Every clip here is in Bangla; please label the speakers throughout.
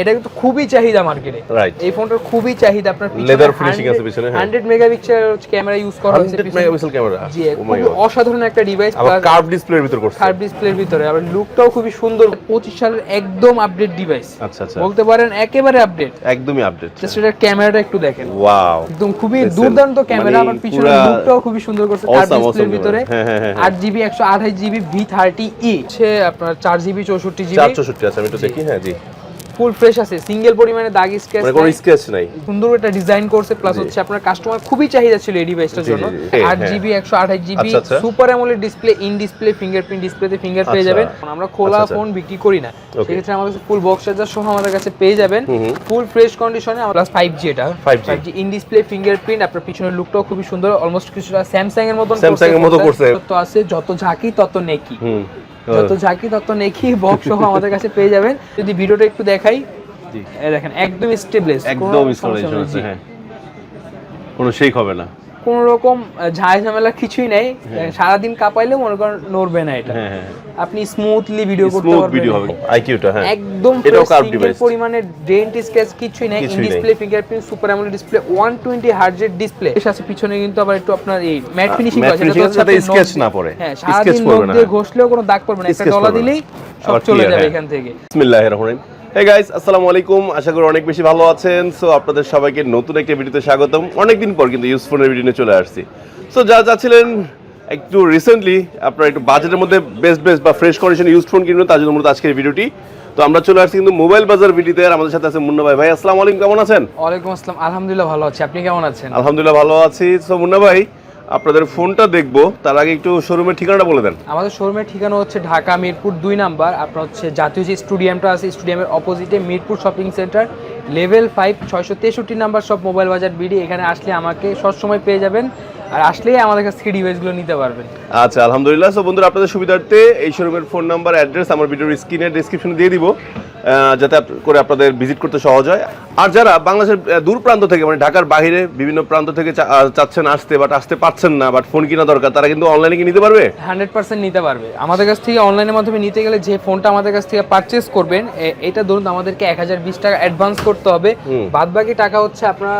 Speaker 1: এটা কিন্তু খুবই চাহিদা মার্কেটে।
Speaker 2: Right.
Speaker 1: এই ফোনটার খুবই চাহিদা আপনার
Speaker 2: Leather finishing আছে পিছনে, হ্যাঁ।
Speaker 1: হান্ড্রেড মেগাপিক্সেল ক্যামেরা ইউজ করা হয়েছে
Speaker 2: 100 মেগাপিক্সেল ক্যামেরা
Speaker 1: জি
Speaker 2: ও
Speaker 1: অসাধারণ একটা ডিভাইস
Speaker 2: আবার কার্ভ ডিসপ্লের ভিতর করছে।
Speaker 1: কার্ভ ডিসপ্লের ভিতরে আবার লুকটাও খুবই সুন্দর পঁচিশ সালের একদম আপডেট ডিভাইস
Speaker 2: আচ্ছা আচ্ছা।
Speaker 1: বলতে পারেন একেবারে আপডেট
Speaker 2: একদমই আপডেট
Speaker 1: জাস্ট এটার ক্যামেরাটা একটু দেখেন।
Speaker 2: ওয়াও
Speaker 1: একদম খুবই দুর্দান্ত ক্যামেরা আবার পিছনে লুকটাও খুবই সুন্দর করছে কার্ভ ডিসপ্লের ভিতরে।
Speaker 2: হ্যাঁ, হ্যাঁ, হ্যাঁ,
Speaker 1: আট জিবি একশো আঠাশ জিবি ভি থার্টি ই হচ্ছে আপনার চার জিবি চৌষট্টি জিবি
Speaker 2: 464 আছে আমি একটু দেখি হ্যাঁ জি।
Speaker 1: ফুল ফ্রেশ আছে সিঙ্গেল পরিমাণে দাগ স্কেচ
Speaker 2: মানে কোনো স্কেচ নাই
Speaker 1: সুন্দর একটা ডিজাইন করছে প্লাস হচ্ছে আপনার কাস্টমার খুবই চাহিদা ছিল এই ডিভাইসটার জন্য
Speaker 2: জি, জি।
Speaker 1: আট
Speaker 2: হ্যাঁ।
Speaker 1: জিবি একশো আঠাশ জিবি
Speaker 2: আচ্ছা, আচ্ছা।
Speaker 1: Super AMOLED display in display fingerprint ডিসপ্লেতে ফিঙ্গার পেয়ে
Speaker 2: আচ্ছা।
Speaker 1: যাবেন আমরা খোলা
Speaker 2: আচ্ছা, আচ্ছা।
Speaker 1: ফোন বিক্রি করি না. সেক্ষেত্রে আমাদের কাছে ফুল বক্স চার্জার সহ আমাদের কাছে পেয়ে যাবেন। ফুল ফ্রেশ কন্ডিশনে প্লাস ফাইভ জি এটা
Speaker 2: 5G
Speaker 1: G in display fingerprint আপনার পিছনের লুকটাও খুবই সুন্দর অলমোস্ট কিছুটা স্যামসাং এর মতন
Speaker 2: Samsung এর মতো করছে।
Speaker 1: তো আছে যত ঝাঁকি তত নেকি যত ঝাঁকি তত নেকি বক্স সহ আমাদের কাছে পেয়ে যাবেন। যদি ভিডিওটা একটু দেখাই
Speaker 2: জি।
Speaker 1: এই দেখেন একদম স্টেবলেস
Speaker 2: একদম হ্যাঁ। কোনো শেক হবে না।
Speaker 1: কোন রকম ঝাই ঝামেলা কিছুই নেই। সারাদিন কাঁপাইলে মনে করেন নড়বে না এটা।
Speaker 2: হ্যাঁ হ্যাঁ।
Speaker 1: আপনি স্মুথলি ভিডিও করতে পারবেন।
Speaker 2: ভিডিও হবে। আইকিউটা হ্যাঁ।
Speaker 1: একদম
Speaker 2: এটাও কার্ভ ডিভাইস
Speaker 1: পরিমাণে ডেন্ট স্কেচ কিছুই নাই। In. Display fingerprint super AMOLED display 120 হার্জের ডিসপ্লে এর সাথে পিছনে কিন্তু আবার একটু আপনার এই ম্যাট ফিনিশিং আছে।
Speaker 2: আছে, যাতে sketch না পড়ে।
Speaker 1: হ্যাঁ সারাদিন
Speaker 2: পড়বে
Speaker 1: নখ
Speaker 2: না,
Speaker 1: দিয়ে
Speaker 2: হ্যাঁ।
Speaker 1: ঘষলেও কোনো দাগ পড়বে না। একটা ডলা দিলেই সব চলে যাবে
Speaker 2: হ্যাঁ।
Speaker 1: এখান থেকে।
Speaker 2: বিসমিল্লাহির রহমানির রহিম। হে গাইস আসসালামু আলাইকুম। আশা করি অনেক বেশি ভালো আছেন। সো আপনাদের সবাইকে নতুন একটা ভিডিওতে স্বাগতম। অনেকদিন পর কিন্তু ইউজফোনের ভিডিও নিয়ে চলে আসছি। সো যা যাচ্ছিলেন একটু রিসেন্টলি আপনারা একটু বাজেটের মধ্যে বেস্ট বেস্ট বা ফ্রেশ কন্ডিশনে ইউজ ফোন কিনবেন তার জন্য মূলত আজকের ভিডিওটি তো আমরা চলে আসছি কিন্তু মোবাইল বাজার ভিডিওতে আর আমাদের সাথে আছে মুন্না ভাই। ভাই আসসালামু আলাইকুম কেমন আছেন?
Speaker 1: ওয়ালাইকুম আসসালাম। আলহামদুলিল্লাহ ভালো আছি। আপনি কেমন আছেন?
Speaker 2: আলহামদুলিল্লাহ ভালো আছি। সো মুন্না ভাই আপনাদের ফোনটা দেখব তার আগে একটু শোরুমের ঠিকানাটা বলে দেন।
Speaker 1: আমাদের শোরুমের ঠিকানা হচ্ছে ঢাকা মিরপুর দুই নাম্বার আপনার হচ্ছে জাতীয় যে স্টুডিয়ামটা আছে স্টুডিয়ামের অপোজিটে Mirpur shopping centre level five ছয়শো তেষট্টি নাম্বার সব মোবাইল বাজার বিডি এখানে আসলে আমাকে সবসময় পেয়ে যাবেন আর আসলেই আমাদের কাছ থেকে ডিভাইসগুলো নিতে পারবেন।
Speaker 2: আচ্ছা আলহামদুলিল্লাহ। সো বন্ধুরা আপনাদের সুবিধার্থে এই শোরুমের ফোন নাম্বার অ্যাড্রেস আমার ভিডিওর স্ক্রিনের ডিসক্রিপশনে দিয়ে দিব। যাতে করে আপনাদের ভিজিট করতে সহজ হয়। আর যারা বাংলাদেশের দূর প্রান্ত থেকে মানে ঢাকার বাইরে বিভিন্ন প্রান্ত থেকে চাচ্ছেন আসতে বাট আসতে পারছেন না বাট ফোন কিনা দরকার তারা কিন্তু অনলাইনে কি নিতে পারবে?
Speaker 1: হান্ড্রেড পার্সেন্ট নিতে পারবে। আমাদের কাছ থেকে অনলাইনের মাধ্যমে নিতে গেলে যে ফোনটা আমাদের কাছ থেকে পারচেস করবেন এটা ধরুন আমাদেরকে এক হাজার বিশ টাকা অ্যাডভান্স করতে হবে। বাদ বাকি টাকা হচ্ছে আপনারা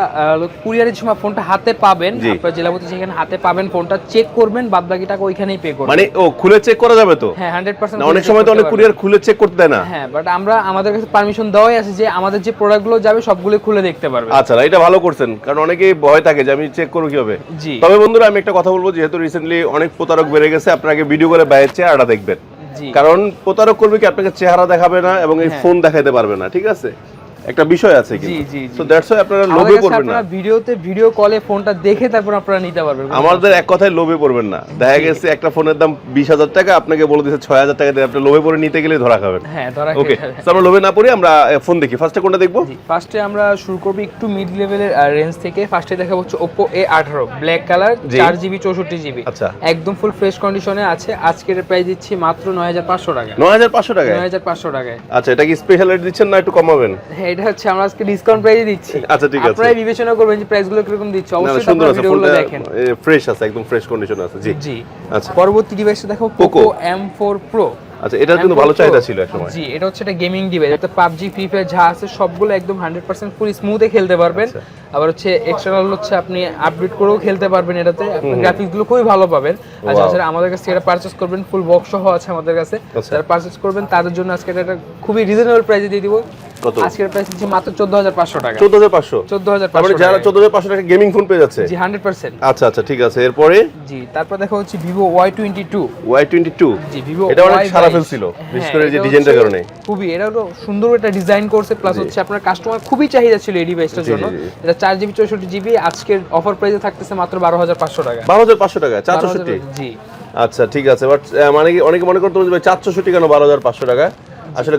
Speaker 1: কুরিয়ারের সময় ফোনটা হাতে পাবেন। আপনার জেলাপতি সেখানে হাতে পাবেন ফোনটা চেক করবেন বাদ বাকি টাকা ওইখানেই পে করবেন।
Speaker 2: মানে ও খুলে চেক করা যাবে তো?
Speaker 1: হ্যাঁ হান্ড্রেড পার্সেন্ট
Speaker 2: অনেক সময় তো অনেক কুরিয়ার খুলে চেক করতে দেয় না।
Speaker 1: হ্যাঁ বাট আমরা আমাদের কাছে পারমিশন দেওয়াই আছে যে আমাদের যে প্রোডাক্টগুলো যাবে সবগুলো খুলে দেখতে পারবে।
Speaker 2: আচ্ছা এটা ভালো করছেন কারণ অনেকেই ভয় থাকে যে আমি চেক করব কীভাবে।
Speaker 1: জি।
Speaker 2: তবে বন্ধুরা আমি একটা কথা বলব যেহেতু রিসেন্টলি অনেক প্রতারক বেড়ে গেছে আপনাকে ভিডিও করে বাইরের চেহারাটা দেখবেন। কারণ প্রতারক করবে কি আপনাকে চেহারা দেখাবে না এবং এই
Speaker 1: হ্যাঁ।
Speaker 2: ফোন দেখাতে পারবে না ঠিক আছে? একটা বিষয় আছে কিন্তু।
Speaker 1: জি
Speaker 2: সো দ্যাটস ওয়াই আপনারা লোভে পড়বেন না।
Speaker 1: আপনারা ভিডিওতে ভিডিও কলে ফোনটা দেখে তারপর আপনারা নিতে পারবেন
Speaker 2: আমাদের এক কথায় লোভে পড়বেন না। দেখা গেছে একটা ফোনের দাম বিশ হাজার টাকা আপনাকে বলে ছয় হাজার টাকা দিয়ে আপনি লোভে পড়ে নিতে গেলে ধরা খাবেন।
Speaker 1: হ্যাঁ ধরা
Speaker 2: ওকে
Speaker 1: যাবে।
Speaker 2: আমরা লোভে না পড়ি আমরা ফোন দেখি। ফার্স্টে কোনটা দেখব?
Speaker 1: ফার্স্টে আমরা শুরু করব একটু মিড লেভেলের রেঞ্জ থেকে। ফার্স্টে দেখা হচ্ছে এ আঠারো ব্ল্যাক কালার
Speaker 2: জি।
Speaker 1: চার জিবি চৌষট্টি জিবি
Speaker 2: আচ্ছা।
Speaker 1: একদম ফুল ফ্রেশ কন্ডিশনে আছে। আজকের প্রাইস দিচ্ছি মাত্র নয় হাজার পাঁচশো টাকা
Speaker 2: নয় হাজার পাঁচশো টাকায়?
Speaker 1: নয় হাজার পাঁচশো টাকায়।
Speaker 2: আচ্ছা এটা কি স্পেশাল রেট দিচ্ছেন না একটু কমাবেন?
Speaker 1: হ্যাঁ এটা হচ্ছে আমরা আজকে ডিসকাউন্ট প্রাইসে দিচ্ছি।
Speaker 2: আচ্ছা, ঠিক আছে।
Speaker 1: আপনারাই বিবেচনা করবেন যে প্রাইসগুলো কীরকম দিচ্ছে। অবশ্যই
Speaker 2: সুন্দর
Speaker 1: আপনারা
Speaker 2: আছে ফোনটা
Speaker 1: দেখেন।
Speaker 2: ফ্রেশ আছে একদম ফ্রেশ কন্ডিশন আছে জি।
Speaker 1: জি।
Speaker 2: আচ্ছা।
Speaker 1: পরবর্তী ডিভাইসটা দেখো
Speaker 2: Poco।
Speaker 1: Poco M four Pro
Speaker 2: আচ্ছা এটার কিন্তু ভালো চাহিদা ছিল এক সময়।
Speaker 1: জি এটা হচ্ছে একটা গেমিং ডিভাইস এটা পাবজি ফ্রি ফায়ার যা আছে সবগুলো একদম হান্ড্রেড পার্সেন্ট ফুল স্মুথে খেলতে পারবেন।
Speaker 2: আচ্ছা।
Speaker 1: আবার হচ্ছে এক্সটার্নাল হচ্ছে আপনি আপডেট করেও খেলতে পারবেন এটাতে। আপনার গ্রাফিক্সগুলো খুবই ভালো পাবেন। আর
Speaker 2: Wow.
Speaker 1: যারা আমাদের কাছে এটা পারচেস করবেন ফুল বক্স সহ আছে আমাদের কাছে।
Speaker 2: আচ্ছা।
Speaker 1: যারা পারচেস করবেন তাদের জন্য আজকে এটা খুবই রিজনেবল প্রাইসে দিয়ে দিব।
Speaker 2: কত?
Speaker 1: আজকের প্রাইস হচ্ছে মাত্র চোদ্দ হাজার পাঁচশো টাকা।
Speaker 2: তারপরে যারা গেমিং ফোন পেয়ে যাচ্ছে?
Speaker 1: জি
Speaker 2: আচ্ছা আচ্ছা ঠিক আছে। এরপরে?
Speaker 1: জি তারপর দেখা হচ্ছে two
Speaker 2: Y two
Speaker 1: G Vivo
Speaker 2: এটা অনেক সারা ফেলছিল বিশেষ করে যে ডিজাইনটার কারণে।
Speaker 1: খুবই এটা হলো সুন্দর একটা ডিজাইন করছে প্লাস হচ্ছে আপনার কাস্টমার খুবই চাহিদা ছিল এই ডিভাইসটার জন্য। এটা জিবি চৌষট্টি জিবি আজকের অফার প্রাইসে থাকতেছে মাত্র বারো হাজার পাঁচশো টাকা।
Speaker 2: বারো হাজার পাঁচশো টাকা চার
Speaker 1: 12,000
Speaker 2: চৌষট্টি?
Speaker 1: জি।
Speaker 2: আচ্ছা ঠিক আছে বাট মানে অনেকে মনে করতে যে চার কেন বারো হাজার পাঁচশো টাকা? আসলে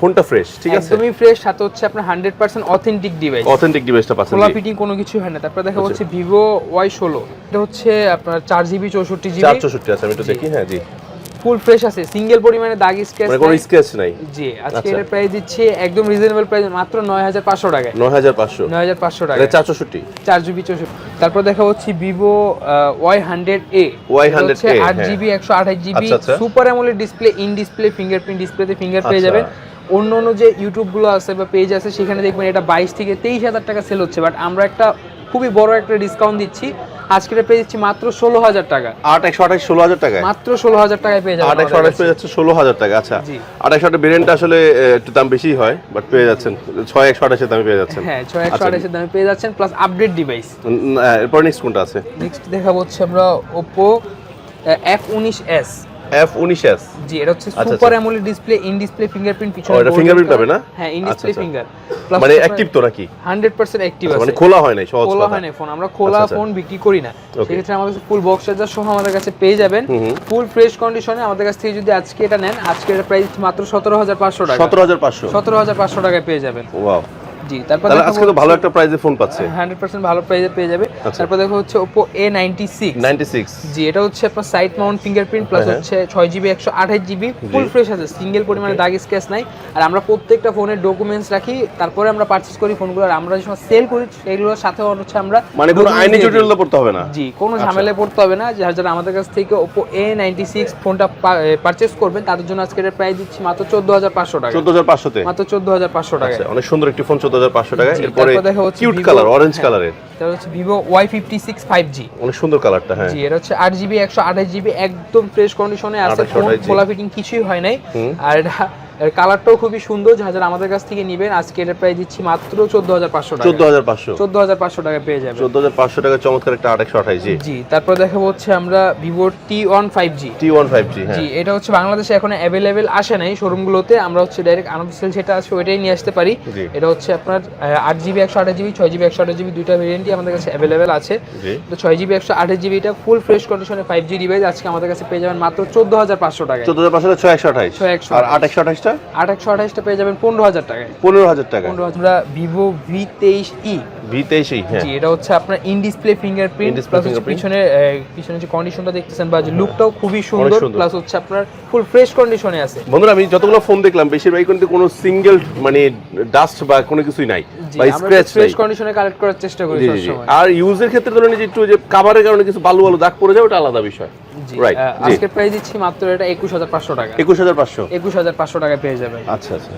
Speaker 2: ফোনটা ফ্রেশ ঠিক আছে?
Speaker 1: একদমই ফ্রেশ সাথে হচ্ছে আপনার hundred percent authentic device
Speaker 2: authentic ডিভাইসটা পাচ্ছেন।
Speaker 1: খোলা ফিটিং কোনো কিছু হয় না। তারপর দেখা
Speaker 2: যাচ্ছে
Speaker 1: হচ্ছে ভিভো ওয়াই ষোলো। এটা হচ্ছে আপনার চার জিবি চৌষট্টি
Speaker 2: চার
Speaker 1: জিবি
Speaker 2: চৌষট্টি আছে আমি একটু দেখি হ্যাঁ জি।
Speaker 1: ফুল ফ্রেশ আছে সিঙ্গেল পরিমাণে দাগ স্কেচ
Speaker 2: মানে কোনো স্কেচ নাই?
Speaker 1: জি আজকে
Speaker 2: আচ্ছা।
Speaker 1: এর প্রাইস দিচ্ছে একদম রিজনেবল প্রাইস মাত্র নয় হাজার পাঁচশো টাকায়।
Speaker 2: নয় হাজার পাঁচশো।
Speaker 1: নয় হাজার পাঁচশো টাকা
Speaker 2: এটা চার চৌষট্টি।
Speaker 1: চার জিবি চৌষট্টি। তারপর দেখা হচ্ছে এ
Speaker 2: Y100A,
Speaker 1: আট
Speaker 2: হ্যাঁ।
Speaker 1: GB. Super AMOLED display in display fingerprint ডিসপ্লেতে ফিঙ্গার পেয়ে
Speaker 2: আচ্ছা।
Speaker 1: যাবেন। অন্য অন্য যে ইউটিউবগুলো আছে বা পেজ আছে সেখানে দেখবেন এটা বাইশ থেকে তেইশ হাজার টাকা সেল হচ্ছে। বাট আমরা একটা খুবই বড় একটা ডিসকাউন্ট দিচ্ছি। আজকে পেয়ে যাচ্ছি মাত্র ষোলো হাজার টাকা।
Speaker 2: আট একশো আঠাশ ষোলো হাজার টাকা
Speaker 1: মাত্র ষোলো হাজার টাকায় পেয়ে
Speaker 2: আট একশো আঠাশ পেয়ে যাচ্ছে ষোলো হাজার টাকা আচ্ছা। আট একশো আঠাশ ভেরিয়েন্টটা আসলে একটু দাম বেশি হয় বাট পেয়ে যাচ্ছেন। ছয় একশো আঠাশের দামে পেয়ে যাচ্ছেন।
Speaker 1: হ্যাঁ ছয় একশো
Speaker 2: আচ্ছা।
Speaker 1: আঠাশের দামে পেয়ে যাচ্ছেন প্লাস আপডেট ডিভাইস
Speaker 2: এরপর নেক্সট কোনটা আছে?
Speaker 1: নেক্সট দেখা হচ্ছে আমরা ওপো এফ উনিশ এস
Speaker 2: এফ উনিশ এস
Speaker 1: জি এটা হচ্ছে
Speaker 2: আচ্ছা,
Speaker 1: super AMOLED display in display fingerprint পিছনে
Speaker 2: এটা
Speaker 1: color।
Speaker 2: পাবে না?
Speaker 1: হ্যাঁ ইন
Speaker 2: আচ্ছা,
Speaker 1: ডিসপ্লে
Speaker 2: আচ্ছা।
Speaker 1: ফিঙ্গার
Speaker 2: মানে অ্যাক্টিভ তো নাকি?
Speaker 1: 100% অ্যাক্টিভ
Speaker 2: আচ্ছা,
Speaker 1: আছে
Speaker 2: মানে খোলা হয় নাই সহজ
Speaker 1: খোলা হয় না ফোন আমরা খোলা
Speaker 2: আচ্ছা, আচ্ছা।
Speaker 1: ফোন বিক্রি করি না. সেক্ষেত্রে আমাদের কাছে ফুল বক্স চার্জার সহ আমাদের কাছে পেয়ে যাবেন। ফুল ফ্রেশ কন্ডিশনে আমাদের কাছ থেকে যদি আজকে এটা নেন আজকে এটা প্রাইস মাত্র সতেরো হাজার পাঁচশো টাকা।
Speaker 2: সতেরো হাজার পাঁচশো।
Speaker 1: সতেরো হাজার পাঁচশো টাকায় পেয়ে যাবেন।
Speaker 2: ওয়াও
Speaker 1: জি তারপর
Speaker 2: আজকে তো ভালো একটা প্রাইজে ফোন পাচ্ছে।
Speaker 1: হান্ড্রেড পার্সেন্ট ভালো প্রাইসে পেয়ে যাবে।
Speaker 2: আচ্ছা।
Speaker 1: তারপর দেখো হচ্ছে সিক্স
Speaker 2: নাইনটি সিক্স
Speaker 1: জি এটা হচ্ছে আপনার সাইড মাউন্ট ফিঙ্গারপ্রিন্ট প্লাস। হচ্ছে ছয় জিবি একশো আঠাশ জিবি ফুল ফ্রেশ আছে সিঙ্গেল পরিমাণে দাগ নাই। আর আমরা প্রত্যেকটা ফোনের ডকুমেন্টস রাখি তারপরে আমরা পারচেস করি ফোনগুলো আর আমরা যে সময় সেল করি সেগুলোর সাথে হচ্ছে আমরা
Speaker 2: মানে কোনো আইনি জটিলতা পড়তে হবে না?
Speaker 1: জি কোনো ঝামেলায় পড়তে হবে না। যারা যারা আমাদের কাছ থেকে ওপো এ নাইনটি সিক্স ফোনটা পারচেস করবেন তাদের জন্য আজকে এটা প্রাইস দিচ্ছি মাত্র চোদ্দ হাজার পাঁচশো টাকা।
Speaker 2: চোদ্দ হাজার পাঁচশোতে?
Speaker 1: মাত্র চোদ্দ হাজার পাঁচশো টাকা
Speaker 2: আচ্ছা অনেক সুন্দর একটি ফোন চোদ্দ হাজার পাঁচশো টাকা এরপরে কিউট কালার অরেঞ্জ। কালারের
Speaker 1: এটা হচ্ছে Vivo Y fifty six five G
Speaker 2: অনেক সুন্দর কালারটা হ্যাঁ।
Speaker 1: জি এটা হচ্ছে আট জিবি একশো আঠাশ জিবি একদম ফ্রেশ কন্ডিশনে আছে
Speaker 2: 28
Speaker 1: ফোন
Speaker 2: 28
Speaker 1: খোলা ফিটিং কিছুই হয় নাই। আর এটা এর কালারটাও খুবই সুন্দর যা যারা আমাদের কাছ থেকে নেবেন। আজকে এটা প্রায় দিচ্ছি মাত্র চোদ্দ হাজার পাঁচশো টাকা।
Speaker 2: চোদ্দ হাজার পাঁচশো।
Speaker 1: চোদ্দ হাজার পাঁচশো টাকা পেয়ে যাবেন।
Speaker 2: চোদ্দ হাজার পাঁচশো টাকা চমৎকার একটা আট একশো আঠাশ জি।
Speaker 1: জি তারপর দেখাবো হচ্ছে আমরা জি
Speaker 2: টি ওয়ান ফাইভ জি হ্যাঁ।
Speaker 1: জি এটা হচ্ছে বাংলাদেশে এখন অ্যাভেলেবেল আসে নাই শোরুমগুলোতে আমরা হচ্ছে ডাইরেক্ট আনঅফিসিয়াল যেটা আছে ওইটাই নিয়ে আসতে পারি। এটা হচ্ছে আপনার আট জিবি একশো আঠাশ জিবি ছয় জিবি একশো আঠাশ জিবি দুইটা ভেরিয়েন্টই আমাদের কাছে অ্যাভেলেবেল আছে। তো ছয় জিবি একশো আঠাশ জিবিটা ফুল ফ্রেশ কন্ডিশনে ফাইভ জি ডিভাইস আজকে আমাদের কাছে পেয়ে যাবেন মাত্র চোদ্দ হাজার পাঁচশো টাকায়।
Speaker 2: চোদ্দ হাজার পাঁচশো টাকা ছয় একশো আঠাশ
Speaker 1: ছয় একশো
Speaker 2: আর আট একশো আঠাশটা
Speaker 1: আট একশো আঠাশটা পেয়ে যাবেন পনেরো হাজার টাকায়।
Speaker 2: পনেরো হাজার টাকা
Speaker 1: পনেরো হাজার আমরা ভিভো ভি তেইশ ই
Speaker 2: ভি তেইশেই হ্যাঁ।
Speaker 1: জি এটা হচ্ছে আপনার ইন ডিসপ্লে ফিঙ্গারপ্রিন্ট প্লাস হচ্ছে পিছনে পিছনে যে কন্ডিশনটা দেখতেছেন বা যে লুকটাও খুবই সুন্দর। প্লাস হচ্ছে আপনার ফুল ফ্রেশ কন্ডিশনে আছে।
Speaker 2: বন্ধুরা আমি যতগুলো ফোন দেখলাম বেশিরভাগই কিন্তু কোনো সিঙ্গেল মানে ডাস্ট বা কোনো কিছুই নাই বা স্ক্র্যাচ
Speaker 1: ফ্রেশ কন্ডিশনে কালেক্ট করার চেষ্টা করি সবসময়।
Speaker 2: আর ইউজের ক্ষেত্রে ধরেন যে একটু যে কাভারের কারণে কিছু বালু বালু দাগ পড়ে যায় ওটা আলাদা বিষয়। রাইট
Speaker 1: আহ, প্রাইস দিচ্ছি মাত্র এটা একুশ হাজার পাঁচশো টাকা।
Speaker 2: একুশ হাজার পাঁচশো।
Speaker 1: একুশ হাজার পাঁচশো টাকা পেয়ে যাবেন।
Speaker 2: আচ্ছা আচ্ছা।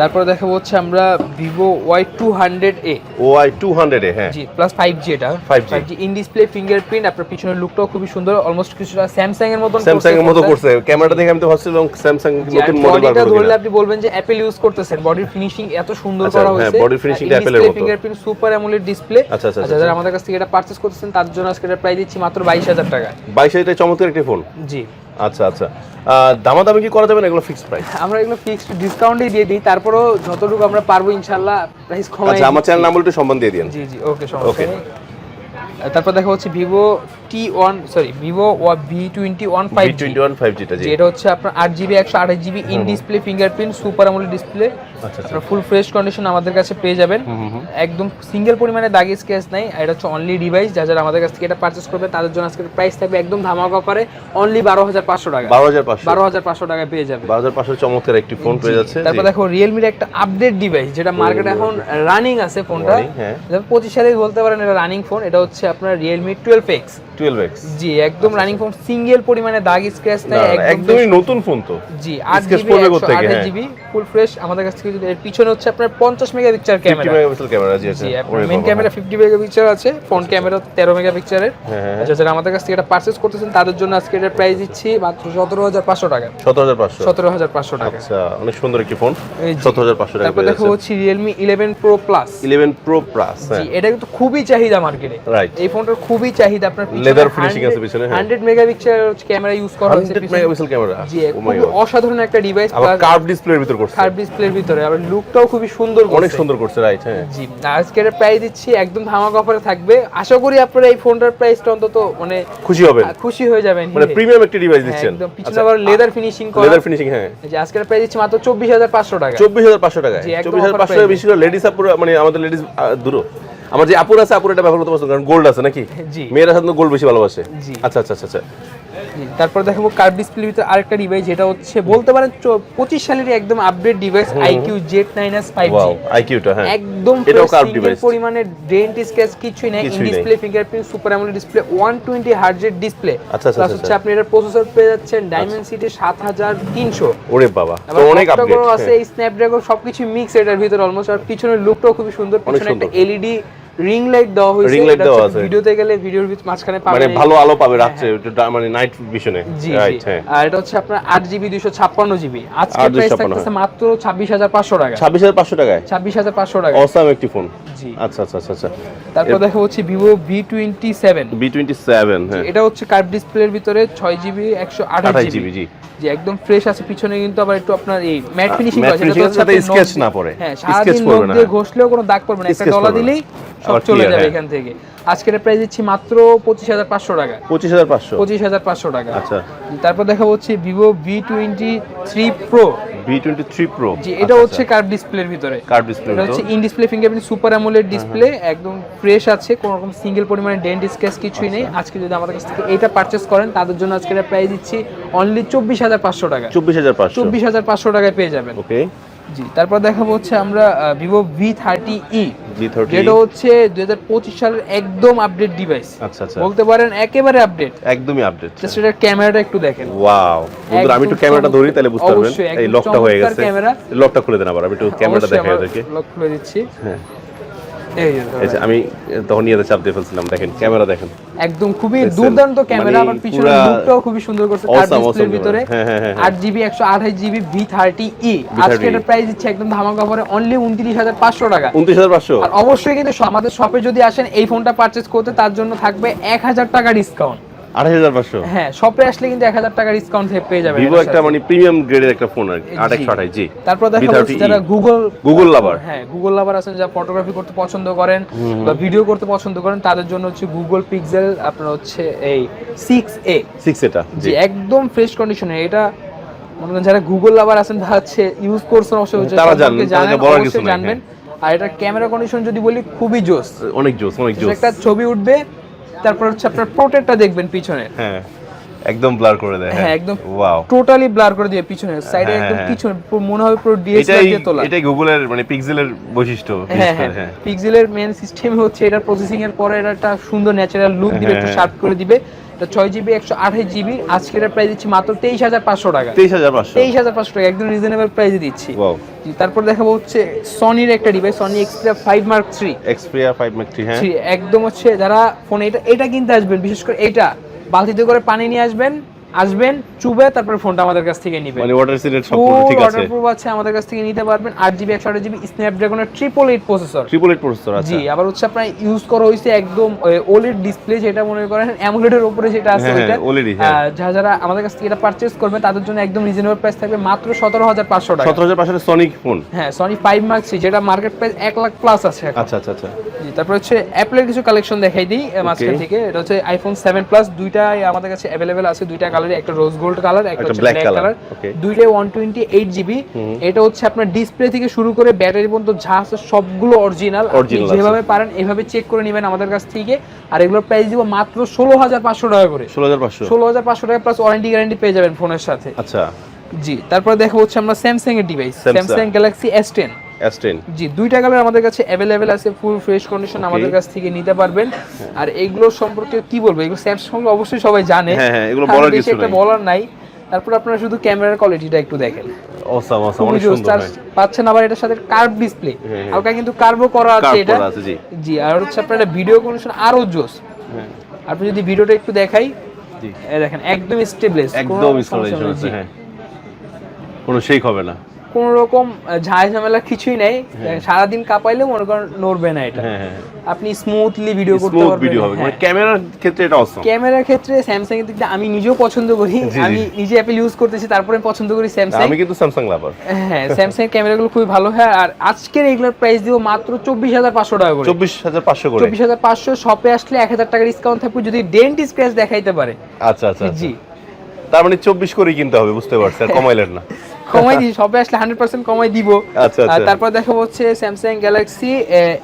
Speaker 1: তারপরে দেখাবো হচ্ছে আমরা Vivo Y two hundred A
Speaker 2: O I two hundred A হ্যাঁ।
Speaker 1: জি প্লাস ফাইভ জি এটা।
Speaker 2: 5G
Speaker 1: five G in display fingerprint আপনার পিছনের লুকটাও খুবই সুন্দর অলমোস্ট কিছুটা স্যামসাং এর মতন
Speaker 2: স্যামসাং এর মতো করছে। ক্যামেরাটা দেখে আমি তো ভাবছিলাম স্যামসাং নতুন মডেল বার করবে
Speaker 1: ধরলে আপনি বলবেন যে অ্যাপেল ইউজ করতেছেন। বডির ফিনিশিং এত সুন্দর
Speaker 2: আচ্ছা,
Speaker 1: করা
Speaker 2: হ্যাঁ,
Speaker 1: হয়েছে।
Speaker 2: finishing টা Apple এর মতো।
Speaker 1: ফিঙ্গারপ্রিন্ট সুপার অ্যামোলেড ডিসপ্লে
Speaker 2: আচ্ছা, আচ্ছা,
Speaker 1: আচ্ছা
Speaker 2: আচ্ছা।
Speaker 1: যারা আমাদের কাছ থেকে এটা পারচেজ করতেছেন তার জন্য আজকে এটা প্রাইস দিচ্ছি মাত্র বাইশ হাজার টাকা।
Speaker 2: বাইশ হাজার চমৎকার একটি ফোন
Speaker 1: জি।
Speaker 2: আচ্ছা আচ্ছা। দামা দামি কি করা যাবে না? এগুলো ফিক্সড প্রাইস
Speaker 1: আমরা এগুলো ফিক্সড ডিসকাউন্টই দিয়ে দিই। তারপরও যতটুকু আমরা পারব ইনশাআল্লাহ প্রাইস কমাই।
Speaker 2: আচ্ছা আমার চ্যানেল নাম একটু সম্মান দিয়ে দিন।
Speaker 1: জি জি ওকে সমস্যা ওকে তারপর দেখা হচ্ছে Vivo T one sorry Vivo V twenty one five
Speaker 2: twenty one five জিটা G.
Speaker 1: এটা হচ্ছে আপনার আট জিবি একশো আঠাশ GB in display fingerprint super AMOLED display আপনার ফুল ফ্রেশ কন্ডিশন আমাদের কাছে পেয়ে যাবেন। একদম সিঙ্গেল পরিমাণে দাগি স্কেচ নাই এটা হচ্ছে অনলি ডিভাইস যা যারা আমাদের কাছ থেকে এটা পারচেস করবে তাদের জন্য আজকে প্রাইস থাকবে একদম ধামাকা অফারে অনলি বারো হাজার পাঁচশো টাকা।
Speaker 2: বারো হাজার পাঁচশো।
Speaker 1: বারো হাজার পাঁচশো টাকায় পেয়ে যাবে।
Speaker 2: বারো হাজার পাঁচশো চমৎকার একটি ফোন পেয়ে যাচ্ছে
Speaker 1: তারপর দেখো রিয়েলমির একটা আপডেট ডিভাইস যেটা মার্কেটে এখন রানিং আছে ফোনটা
Speaker 2: হ্যাঁ।
Speaker 1: পঁচিশ সালে বলতে পারেন এটা রানিং ফোন এটা হচ্ছে আপনার Realme twelve X
Speaker 2: twelve X
Speaker 1: G একদম রানিং ফোন সিঙ্গেল পরিমাণে দাগ স্ক্র্যাচ নাই একদম
Speaker 2: একদমই নতুন ফোন তো।
Speaker 1: জি আট
Speaker 2: Scratch
Speaker 1: জিবি
Speaker 2: পড়বে
Speaker 1: একশো
Speaker 2: কোত্থেকে,
Speaker 1: আঠাশ। জিবি ফুল ফ্রেশ আমাদের কাছ থেকে এর পিছনে হচ্ছে আপনার পঞ্চাশ মেগাপিক্সেল ক্যামেরা।
Speaker 2: মেগাপিক্সেল ক্যামেরা আছে
Speaker 1: মেন ক্যামেরা ফিফটি মেগাপিক্সেল আছে ফ্রন্ট ক্যামেরা তেরো মেগাপিক্সেলের।
Speaker 2: হ্যাঁ, হ্যাঁ।
Speaker 1: আচ্ছা যারা আমাদের কাছ থেকে এটা পারচেস করতেছেন তাদের জন্য আজকে এটার প্রাইস দিচ্ছি মাত্র সতেরো হাজার পাঁচশো টাকা।
Speaker 2: সতেরো হাজার পাঁচশো।
Speaker 1: সতেরো হাজার পাঁচশো টাকা।
Speaker 2: আচ্ছা অনেক সুন্দর একটি ফোন সতেরো হাজার পাঁচশো টাকা
Speaker 1: তারপর দেখো হচ্ছে Realme eleven Pro plus
Speaker 2: eleven Pro plus
Speaker 1: এটা কিন্তু খুবই চাহিদা মার্কেটে
Speaker 2: রাইট
Speaker 1: এই ফোনটার খুবই চাহিদা আপনার
Speaker 2: Leather finishing আছে পিছনে, হ্যাঁ।
Speaker 1: হান্ড্রেড মেগাপিক্সেল ক্যামেরা ইউজ করা হয়েছে
Speaker 2: হান্ড্রেড মেগাপিক্সেল ক্যামেরা।
Speaker 1: জি খুবই অসাধারণ একটা ডিভাইস
Speaker 2: কার্ভ ডিসপ্লের ভিতর করছে।
Speaker 1: কার্ভ ডিসপ্লের ভিতরে। আবার লুকটাও খুবই সুন্দর
Speaker 2: অনেক সুন্দর করছে রাইট হ্যাঁ।
Speaker 1: জি আজকের প্রাইস দিচ্ছি একদম ধামাকা অফারে থাকবে। আশা করি আপনারা এই ফোনটার প্রাইসটা অন্তত মানে
Speaker 2: খুশি হবেন।
Speaker 1: খুশি হয়ে যাবেন।
Speaker 2: মানে প্রিমিয়াম একটি ডিভাইস দিচ্ছেন।
Speaker 1: একদম পিছনে আবার লেদার ফিনিশিং করা।
Speaker 2: লেদার ফিনিশিং হ্যাঁ।
Speaker 1: যে আজকের প্রাইস দিচ্ছি মাত্র চব্বিশ হাজার পাঁচশো টাকা।
Speaker 2: চব্বিশ হাজার পাঁচশো টাকায়।
Speaker 1: জি, একদম
Speaker 2: চব্বিশ হাজার
Speaker 1: offer
Speaker 2: পাঁচশো
Speaker 1: price।
Speaker 2: টাকা বেশি করে লেডিস আপুর মানে আমাদের লেডিস দূর। আমার যে আপুর আছে আপুর এটা ব্যবহার করতে পছন্দ কারণ গোল্ড আছে নাকি?
Speaker 1: জি।
Speaker 2: মেয়েরা সাধারণত গোল্ড বেশি ভালোবাসে।
Speaker 1: জি।
Speaker 2: আচ্ছা আচ্ছা আচ্ছা আচ্ছা।
Speaker 1: জি, তারপর দেখাবো কার্ভ ডিসপ্লে ভিতরে আরেকটা ডিভাইস যেটা হচ্ছে বলতে পারেন পঁচিশ সালের একদম update device iQOO Z nine S five
Speaker 2: আইকিউটা হ্যাঁ।
Speaker 1: একদম পরিমাণে ডেন্ট স্কেচ কিছুই নাই in. Display fingerprint super AMOLED display 120 হার্জের ডিসপ্লে
Speaker 2: আচ্ছা, আচ্ছা,
Speaker 1: প্লাস
Speaker 2: আচ্ছা,
Speaker 1: হচ্ছে আপনি এটার প্রসেসর পেয়ে যাচ্ছেন ডায়মন্ড সিটি 7300
Speaker 2: ওরে বাবা তো অনেক আপডেট
Speaker 1: আছে এই স্ন্যাপড্রাগন সবকিছু মিক্স এটার ভিতরে অলমোস্ট আর পিছনের লুকটাও খুবই সুন্দর পিছনে একটা। এলইডি রিং লাইট দেওয়া হয়েছে
Speaker 2: light
Speaker 1: এটা
Speaker 2: দেওয়া আছে।
Speaker 1: ভিডিওতে গেলে ভিডিওর ভিতর মাঝখানে পাবেন
Speaker 2: মানে ভালো আলো পাবে রাত্রে একটু ডা- মানে নাইট ভিশনে
Speaker 1: জি জি।
Speaker 2: হ্যাঁ।
Speaker 1: আর এটা হচ্ছে আপনার আট জিবি দুইশো ছাপ্পান্ন জিবি। আজকে প্রাইস
Speaker 2: 256
Speaker 1: থাকতেছে মাত্র ছাব্বিশ হাজার পাঁচশো টাকা।
Speaker 2: ছাব্বিশ হাজার পাঁচশো টাকায়?
Speaker 1: ছাব্বিশ হাজার পাঁচশো টাকা
Speaker 2: অসাম একটি ফোন
Speaker 1: জি।
Speaker 2: আচ্ছা আচ্ছা আচ্ছা আচ্ছা।
Speaker 1: তারপর দেখা হচ্ছে Vivo V twenty seven
Speaker 2: B twenty seven হ্যাঁ।
Speaker 1: এটা হচ্ছে কার্ভ ডিসপ্লের ভিতরে ছয় জিবি একশো আঠাশ
Speaker 2: আঠাশ
Speaker 1: জিবি।
Speaker 2: জিবি জি।
Speaker 1: যে একদম ফ্রেশ আছে। পিছনে কিন্তু আবার একটু আপনার এই ম্যাট ফিনিশিং আছে
Speaker 2: finishing আছে, যাতে sketch না পড়ে।
Speaker 1: হ্যাঁ সারাদিন
Speaker 2: পড়বে না, হ্যাঁ।
Speaker 1: ঘষলেও কোনো দাগ পড়বে না। একটা ডলা দিলেই সব চলে যাবে
Speaker 2: হ্যাঁ।
Speaker 1: এখান থেকে। আজকের প্রাইস দিচ্ছি মাত্র পঁচিশ হাজার পাঁচশো টাকা।
Speaker 2: পঁচিশ হাজার পাঁচশো?
Speaker 1: পঁচিশ হাজার পাঁচশো টাকা।
Speaker 2: আচ্ছা।
Speaker 1: তারপর দেখা হচ্ছে Vivo V twenty three pro
Speaker 2: B twenty three pro
Speaker 1: জি এটা হচ্ছে কার্ভ ডিসপ্লের ভিতরে।
Speaker 2: কার্ড ডিসপ্লে
Speaker 1: এটা হচ্ছে in display fingerprint super AMOLED display একদম ফ্রেশ আছে কোনো রকম সিঙ্গেল পরিমাণে ডেন্ট স্কেচ কিছুই নেই। আজকে যদি আমাদের কাছ থেকে এটা পারচেস করেন তাদের জন্য আজকে এটা প্রাইস দিচ্ছি অনলি চব্বিশ হাজার পাঁচশো টাকা।
Speaker 2: চব্বিশ হাজার পাঁচশো।
Speaker 1: চব্বিশ হাজার পাঁচশো টাকায় পেয়ে যাবেন।
Speaker 2: ওকে
Speaker 1: জি তারপর দেখাবো হচ্ছে আমরা ভিভো ভি থার্টি ই যেটা হচ্ছে দুই হাজার পঁচিশ সালের একদম আপডেট ডিভাইস
Speaker 2: আচ্ছা আচ্ছা।
Speaker 1: বলতে পারেন একেবারে আপডেট
Speaker 2: একদমই আপডেট
Speaker 1: জাস্ট এটার ক্যামেরাটা একটু দেখেন।
Speaker 2: ওয়াও বন্ধুরা আমি একটু ক্যামেরাটা ধরি তাহলে বুঝতে পারবেন। এই লকটা হয়ে গেছে।
Speaker 1: ক্যামেরা।
Speaker 2: লকটা খুলে দেন আবার আমি একটু ক্যামেরাটা দেখাই ওদেরকে
Speaker 1: লক খুলে দিচ্ছি।
Speaker 2: হ্যাঁ। আমি তখন নিয়ে চাপ দিয়ে ফেলছিলাম দেখেন ক্যামেরা দেখেন।
Speaker 1: একদম খুবই দুর্দান্ত ক্যামেরা
Speaker 2: মানে
Speaker 1: আবার পিছনের লুকটাও খুবই সুন্দর করছে ডিসপ্লের ভিতরে।
Speaker 2: হ্যাঁ, হ্যাঁ, হ্যাঁ,
Speaker 1: আজকে এটার প্রাইস দিচ্ছে একদম ধামাকা পরে অনলি টাকা। আর অবশ্যই কিন্তু আমাদের শপে যদি আসেন এই ফোনটা পারচেজ করতে তার জন্য থাকবে এক হাজার টাকা ডিসকাউন্ট
Speaker 2: আঠাশ হাজার পাঁচশো?
Speaker 1: হ্যাঁ শপে আসলে কিন্তু এক হাজার টাকা ডিসকাউন্ট পেয়ে যাবেন
Speaker 2: ভিভো একটা মানে প্রিমিয়াম গ্রেডের একটা ফোন আর কি আট একশো আঠাশ জি।
Speaker 1: তারপর দেখা যাচ্ছে যারা গুগল
Speaker 2: Google lover।
Speaker 1: হ্যাঁ গুগল লাভার আছেন যারা ফটোগ্রাফি করতে পছন্দ করেন বা ভিডিও করতে পছন্দ করেন তাদের জন্য হচ্ছে গুগল পিক্সেল আপনার হচ্ছে এই সিক্স এ
Speaker 2: সিক্স এটা
Speaker 1: জি।
Speaker 2: জি
Speaker 1: একদম ফ্রেশ কন্ডিশনে এটা মনে করেন যারা গুগল লাভার আছেন তারা হচ্ছে ইউজ করছেন অবশ্যই
Speaker 2: তারা
Speaker 1: জানবেন। আর এটা ক্যামেরা কন্ডিশন যদি বলি খুবই জোস।
Speaker 2: অনেক জোস অনেক জোস।
Speaker 1: একটা ছবি উঠবে তারপর হচ্ছে আপনার প্রোটেক্টটা দেখবেন পিছনে
Speaker 2: হ্যাঁ। একদম ব্লার করে দেয়
Speaker 1: হ্যাঁ একদম
Speaker 2: ওয়াও
Speaker 1: টোটালি ব্লার করে দিয়ে পিছনে সাইডে
Speaker 2: হ্যাঁ,
Speaker 1: একদম
Speaker 2: হ্যাঁ।
Speaker 1: পিছনে মনে হবে পুরো ডিএসএলআর দিয়ে তোলা।
Speaker 2: এটাই গুগলের মানে পিক্সেলের বৈশিষ্ট্য
Speaker 1: হ্যাঁ হ্যাঁ। পিক্সেলের মেন সিস্টেম হচ্ছে এটা প্রসেসিং এর পরে এটা একটা সুন্দর ন্যাচারাল লুক দিবে একটু
Speaker 2: হ্যাঁ।
Speaker 1: শার্প করে দিবে। এটা ছয় জিবি একশো আঠাশ জিবি আজকে এটা প্রাইস দিচ্ছি মাত্র তেইশ হাজার পাঁচশো টাকা।
Speaker 2: তেইশ হাজার পাঁচশো।
Speaker 1: তেইশ হাজার পাঁচশো টাকা একদম রিজনেবল প্রাইসে দিচ্ছি। তারপর দেখাবো হচ্ছে সনির একটা device Sony Xperia five Mark three
Speaker 2: Xperia five Mark three হ্যাঁ।
Speaker 1: একদম হচ্ছে যারা ফোন এটা এটা কিনতে আসবেন বিশেষ করে এটা। বালতিতে করে পানি নিয়ে আসবেন। আসবেন চুবে তারপরে ফোনটা আমাদের কাছ থেকে নিবেন।
Speaker 2: মানে ওয়াটার সিলেট সব ঠিক আছে।
Speaker 1: ওয়াটারপ্রুফ আছে আমাদের কাছ থেকে নিতে পারবেন। আট জিবি একশো আট GB স্ন্যাপড্রাগনের triple eight processor
Speaker 2: triple eight processor আছে
Speaker 1: জি আবার হচ্ছে আপনার ইউজ করা হয়েছে একদম ওলেড ডিসপ্লে যেটা মনে করেন অ্যামোলেডের উপরে যেটা আছে
Speaker 2: হ্যাঁ,
Speaker 1: ওইটা।
Speaker 2: হ্যাঁ, OLED, হ্যাঁ।
Speaker 1: যারা যারা আমাদের কাছ থেকে এটা পারচেজ করবে তাদের জন্য একদম রিজনেবল প্রাইস থাকবে মাত্র সতেরো হাজার পাঁচশো টাকা।
Speaker 2: সতেরো হাজার পাঁচশো সনিক ফোন
Speaker 1: হ্যাঁ সনি ফাইভ মার্ক সি যেটা মার্কেট প্রাইস এক লাখ প্লাস আছে
Speaker 2: আচ্ছা আচ্ছা আচ্ছা।
Speaker 1: জি তারপর হচ্ছে অ্যাপলের কিছু কালেকশন দেখাই দিই মাঝখান থেকে। এটা হচ্ছে আইফোন সেভেন প্লাস দুইটাই আমাদের কাছে অ্যাভেলেবেল আছে দুইটা কালারে একটা রোজ গোল্ড কালার একটা ব্ল্যাক কালার
Speaker 2: দুইটা
Speaker 1: দুইটাই ওয়ান টোয়েন্টি এইট জিবি এটা হচ্ছে আপনার ডিসপ্লে থেকে শুরু করে ব্যাটারি পর্যন্ত যা আছে সবগুলো অরিজিনাল যেভাবে পারেন এভাবে চেক করে নেবেন আমাদের কাছ থেকে। আর এগুলোর প্রাইস দিব মাত্র ষোলো হাজার পাঁচশো টাকা করে।
Speaker 2: ষোলো হাজার পাঁচশো।
Speaker 1: ষোলো হাজার পাঁচশো টাকা প্লাস ওয়ারেন্টি গ্যারান্টি পেয়ে যাবেন ফোনের সাথে।
Speaker 2: আচ্ছা।
Speaker 1: জি তারপর দেখা হচ্ছে আমরা স্যামসাং এর device
Speaker 2: Samsung।
Speaker 1: Samsung Galaxy S ten
Speaker 2: S ten
Speaker 1: জি দুইটা কালার আমাদের কাছে অ্যাভেলেবেল আছে ফুল ফ্রেশ কন্ডিশন আমাদের কাছ থেকে নিতে পারবেন। আর এগুলো সম্পর্কে কি বলব? এগুলো স্যামসাং অবশ্যই সবাই জানে।
Speaker 2: হ্যাঁ, হ্যাঁ, এগুলো বলার কিছু নাই।
Speaker 1: বলার নাই। তারপর আপনারা শুধু ক্যামেরার কোয়ালিটিটা একটু দেখেন।
Speaker 2: অসাম অসাম অনেক সুন্দর
Speaker 1: পাচ্ছেন আবার এটার সাথে কার্ভ ডিসপ্লে
Speaker 2: হ্যাঁ, হ্যাঁ।
Speaker 1: হালকা কিন্তু কার্ভও করা আছে এটা।
Speaker 2: জি।
Speaker 1: জি আর হচ্ছে আপনার ভিডিও কন্ডিশন আরও জোস।
Speaker 2: হ্যাঁ,
Speaker 1: আপনি যদি ভিডিওটা একটু দেখাই
Speaker 2: জি।
Speaker 1: এই দেখেন একদম স্টেবলেস
Speaker 2: একদম আছে হ্যাঁ। কোনো শেক হবে না।
Speaker 1: কোন রকম ঝাই ঝামেলা কিছুই নেই। সারাদিন কাঁপাইলে মনে করেন নড়বে না এটা।
Speaker 2: হ্যাঁ হ্যাঁ।
Speaker 1: আপনি স্মুথলি ভিডিও করতে পারবেন।
Speaker 2: ভিডিও হবে। মানে
Speaker 1: হ্যাঁ।
Speaker 2: ক্যামেরার ক্ষেত্রে এটা অসাম
Speaker 1: ক্যামেরার ক্ষেত্রে স্যামসাং এর দিক দিয়ে আমি নিজেও পছন্দ করি। আমি নিজে অ্যাপেল ইউজ করতেছি তারপরে পছন্দ করি স্যামসাং
Speaker 2: আমি কিন্তু স্যামসাং লাভার
Speaker 1: হ্যাঁ স্যামসাং এর ক্যামেরাগুলো খুবই ভালো। হয় আর আজকের এগুলোর প্রাইস দিব মাত্র চব্বিশ হাজার পাঁচশো টাকা করে।
Speaker 2: চব্বিশ হাজার পাঁচশো করে।
Speaker 1: চব্বিশ হাজার পাঁচশো শপে আসলে এক হাজার টাকা ডিসকাউন্ট থাকবে যদি ডেন্ট স্ক্র্যাচ দেখাইতে পারে।
Speaker 2: আচ্ছা আচ্ছা আচ্ছা।
Speaker 1: জি।
Speaker 2: তার মানে চব্বিশ করেই কিনতে হবে বুঝতে পারছি। আর কমাইলেন না।
Speaker 1: কমাই দিই শপে আসলে হান্ড্রেড পার্সেন্ট কমাই দিব।
Speaker 2: আচ্ছা, আচ্ছা।
Speaker 1: তারপর দেখা হচ্ছে Samsung Galaxy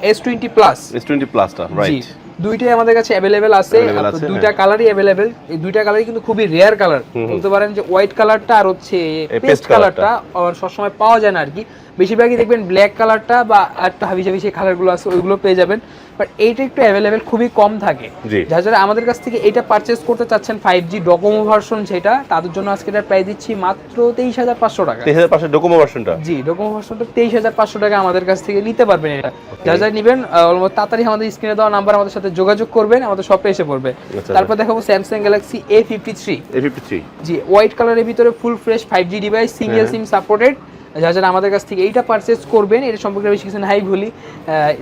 Speaker 1: S twenty plus
Speaker 2: S twenty প্লাসটা রাইট
Speaker 1: দুইটাই আমাদের কাছে অ্যাভেলেবেল আছে। দুইটা। কালারই অ্যাভেলেবেল এই দুইটা কালারই কিন্তু খুবই রেয়ার কালার বলতে পারেন যে হোয়াইট কালারটা আর হচ্ছে পেস্ট। কালারটা আর সবসময় পাওয়া যায় না আর কি। বেশিরভাগই দেখবেন ব্ল্যাক কালারটা বা একটা হাবি জাবি সেই কালারগুলো আছে ওইগুলো পেয়ে যাবেন। বাট এইটা একটু অ্যাভেলেবেল খুবই কম থাকে। যারা যারা আমাদের কাছ থেকে এটা পারচেস করতে চাচ্ছেন ফাইভ জি ডকোমো ভার্সন সেটা তাদের জন্য আজকে এটার প্রাইস দিচ্ছি মাত্র তেইশ হাজার পাঁচশো টাকা।
Speaker 2: তেইশ হাজার পাঁচশো ডোকোমো ভার্সনটা
Speaker 1: জি ডোকোমো ভার্সনটা তেইশ হাজার পাঁচশো টাকা আমাদের কাছ থেকে নিতে পারবেন এটা। যারা যারা নেবেন অলমোস্ট তাড়াতাড়ি আমাদের স্ক্রিনে দেওয়া নাম্বার আমাদের সাথে যোগাযোগ করবেন আমাদের শপে এসে পড়বে।
Speaker 2: আচ্ছা।
Speaker 1: তারপর দেখাবো Samsung Galaxy A fifty three
Speaker 2: A fifty three
Speaker 1: G white কালারের ভিতরে full fresh five G device single. SIM supported যারা যারা আমাদের কাছ থেকে এইটা পারচেস করবেন এটা সম্পর্কে বেশি কিছু হাই বলি।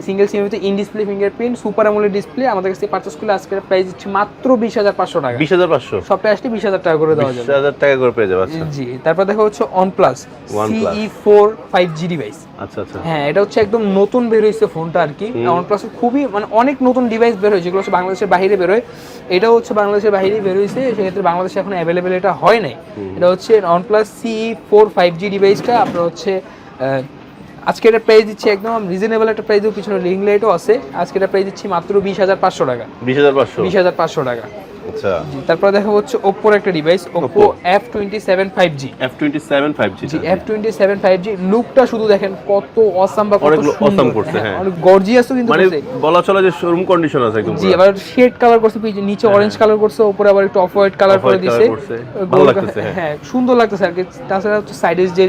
Speaker 1: সিঙ্গেল ভিতরে ইন ডিসপ্লে ফিঙ্গারপ্রিন্ট সুপার আমলের ডিসপ্লে আমাদের কাছ থেকে পারচেস করলে আজকের প্রাইস দিচ্ছি মাত্র বিশ হাজার পাঁচশো টাকা।
Speaker 2: বিশ হাজার পাঁচশো?
Speaker 1: শপে আসলে বিশ হাজার টাকা করে দেওয়া যাবে।
Speaker 2: হাজার টাকা করে পেয়ে যাবে আচ্ছা।
Speaker 1: জি তারপর দেখা হচ্ছে OnePlus
Speaker 2: OnePlus।
Speaker 1: CE four five G device
Speaker 2: আচ্ছা আচ্ছা।
Speaker 1: হ্যাঁ এটা হচ্ছে একদম নতুন বের হয়েছে ফোনটা আর কি। এর খুবই মানে অনেক নতুন ডিভাইস বের হয়েছে যেগুলো হচ্ছে বাংলাদেশের বাইরে বের হয়। এটাও হচ্ছে বাংলাদেশের বাইরেই বের হয়েছে সেক্ষেত্রে বাংলাদেশে এখন অ্যাভেলেবেল এটা হয় নাই। এটা হচ্ছে OnePlus CE four five G ডিভাইসটা আপনার হচ্ছে আজকে এটা প্রাইস দিচ্ছি একদম রিজনেবল একটা প্রাইস পিছনে রিং লাইটও আছে। আজকে এটা প্রাইস দিচ্ছি মাত্র বিশ হাজার পাঁচশো টাকা।
Speaker 2: বিশ হাজার পাঁচশো।
Speaker 1: বিশ হাজার পাঁচশো টাকা।
Speaker 2: আচ্ছা।
Speaker 1: তারপর দেখা হচ্ছে ওপ্পোর একটা device Oppo F twenty seven five G
Speaker 2: F twenty seven five G
Speaker 1: F twenty seven five G লুকটা শুধু দেখেন কত অসাম বা কত
Speaker 2: awesome করছে, হ্যাঁ।
Speaker 1: অনেক গর্জিয়াসও কিন্তু
Speaker 2: মানে বলা চলে যে শোরুম কন্ডিশন আছে একদম
Speaker 1: জি আবার শেড কালার করছে পিছে- নিচে অরেঞ্জ কালার করছে উপরে আবার একটু অফ হোয়াইট কালার করে দিছে।
Speaker 2: ভালো লাগতেছে, হ্যাঁ।
Speaker 1: হ্যাঁ সুন্দর লাগতেছে আর কি। তাছাড়া হচ্ছে সাইডের যে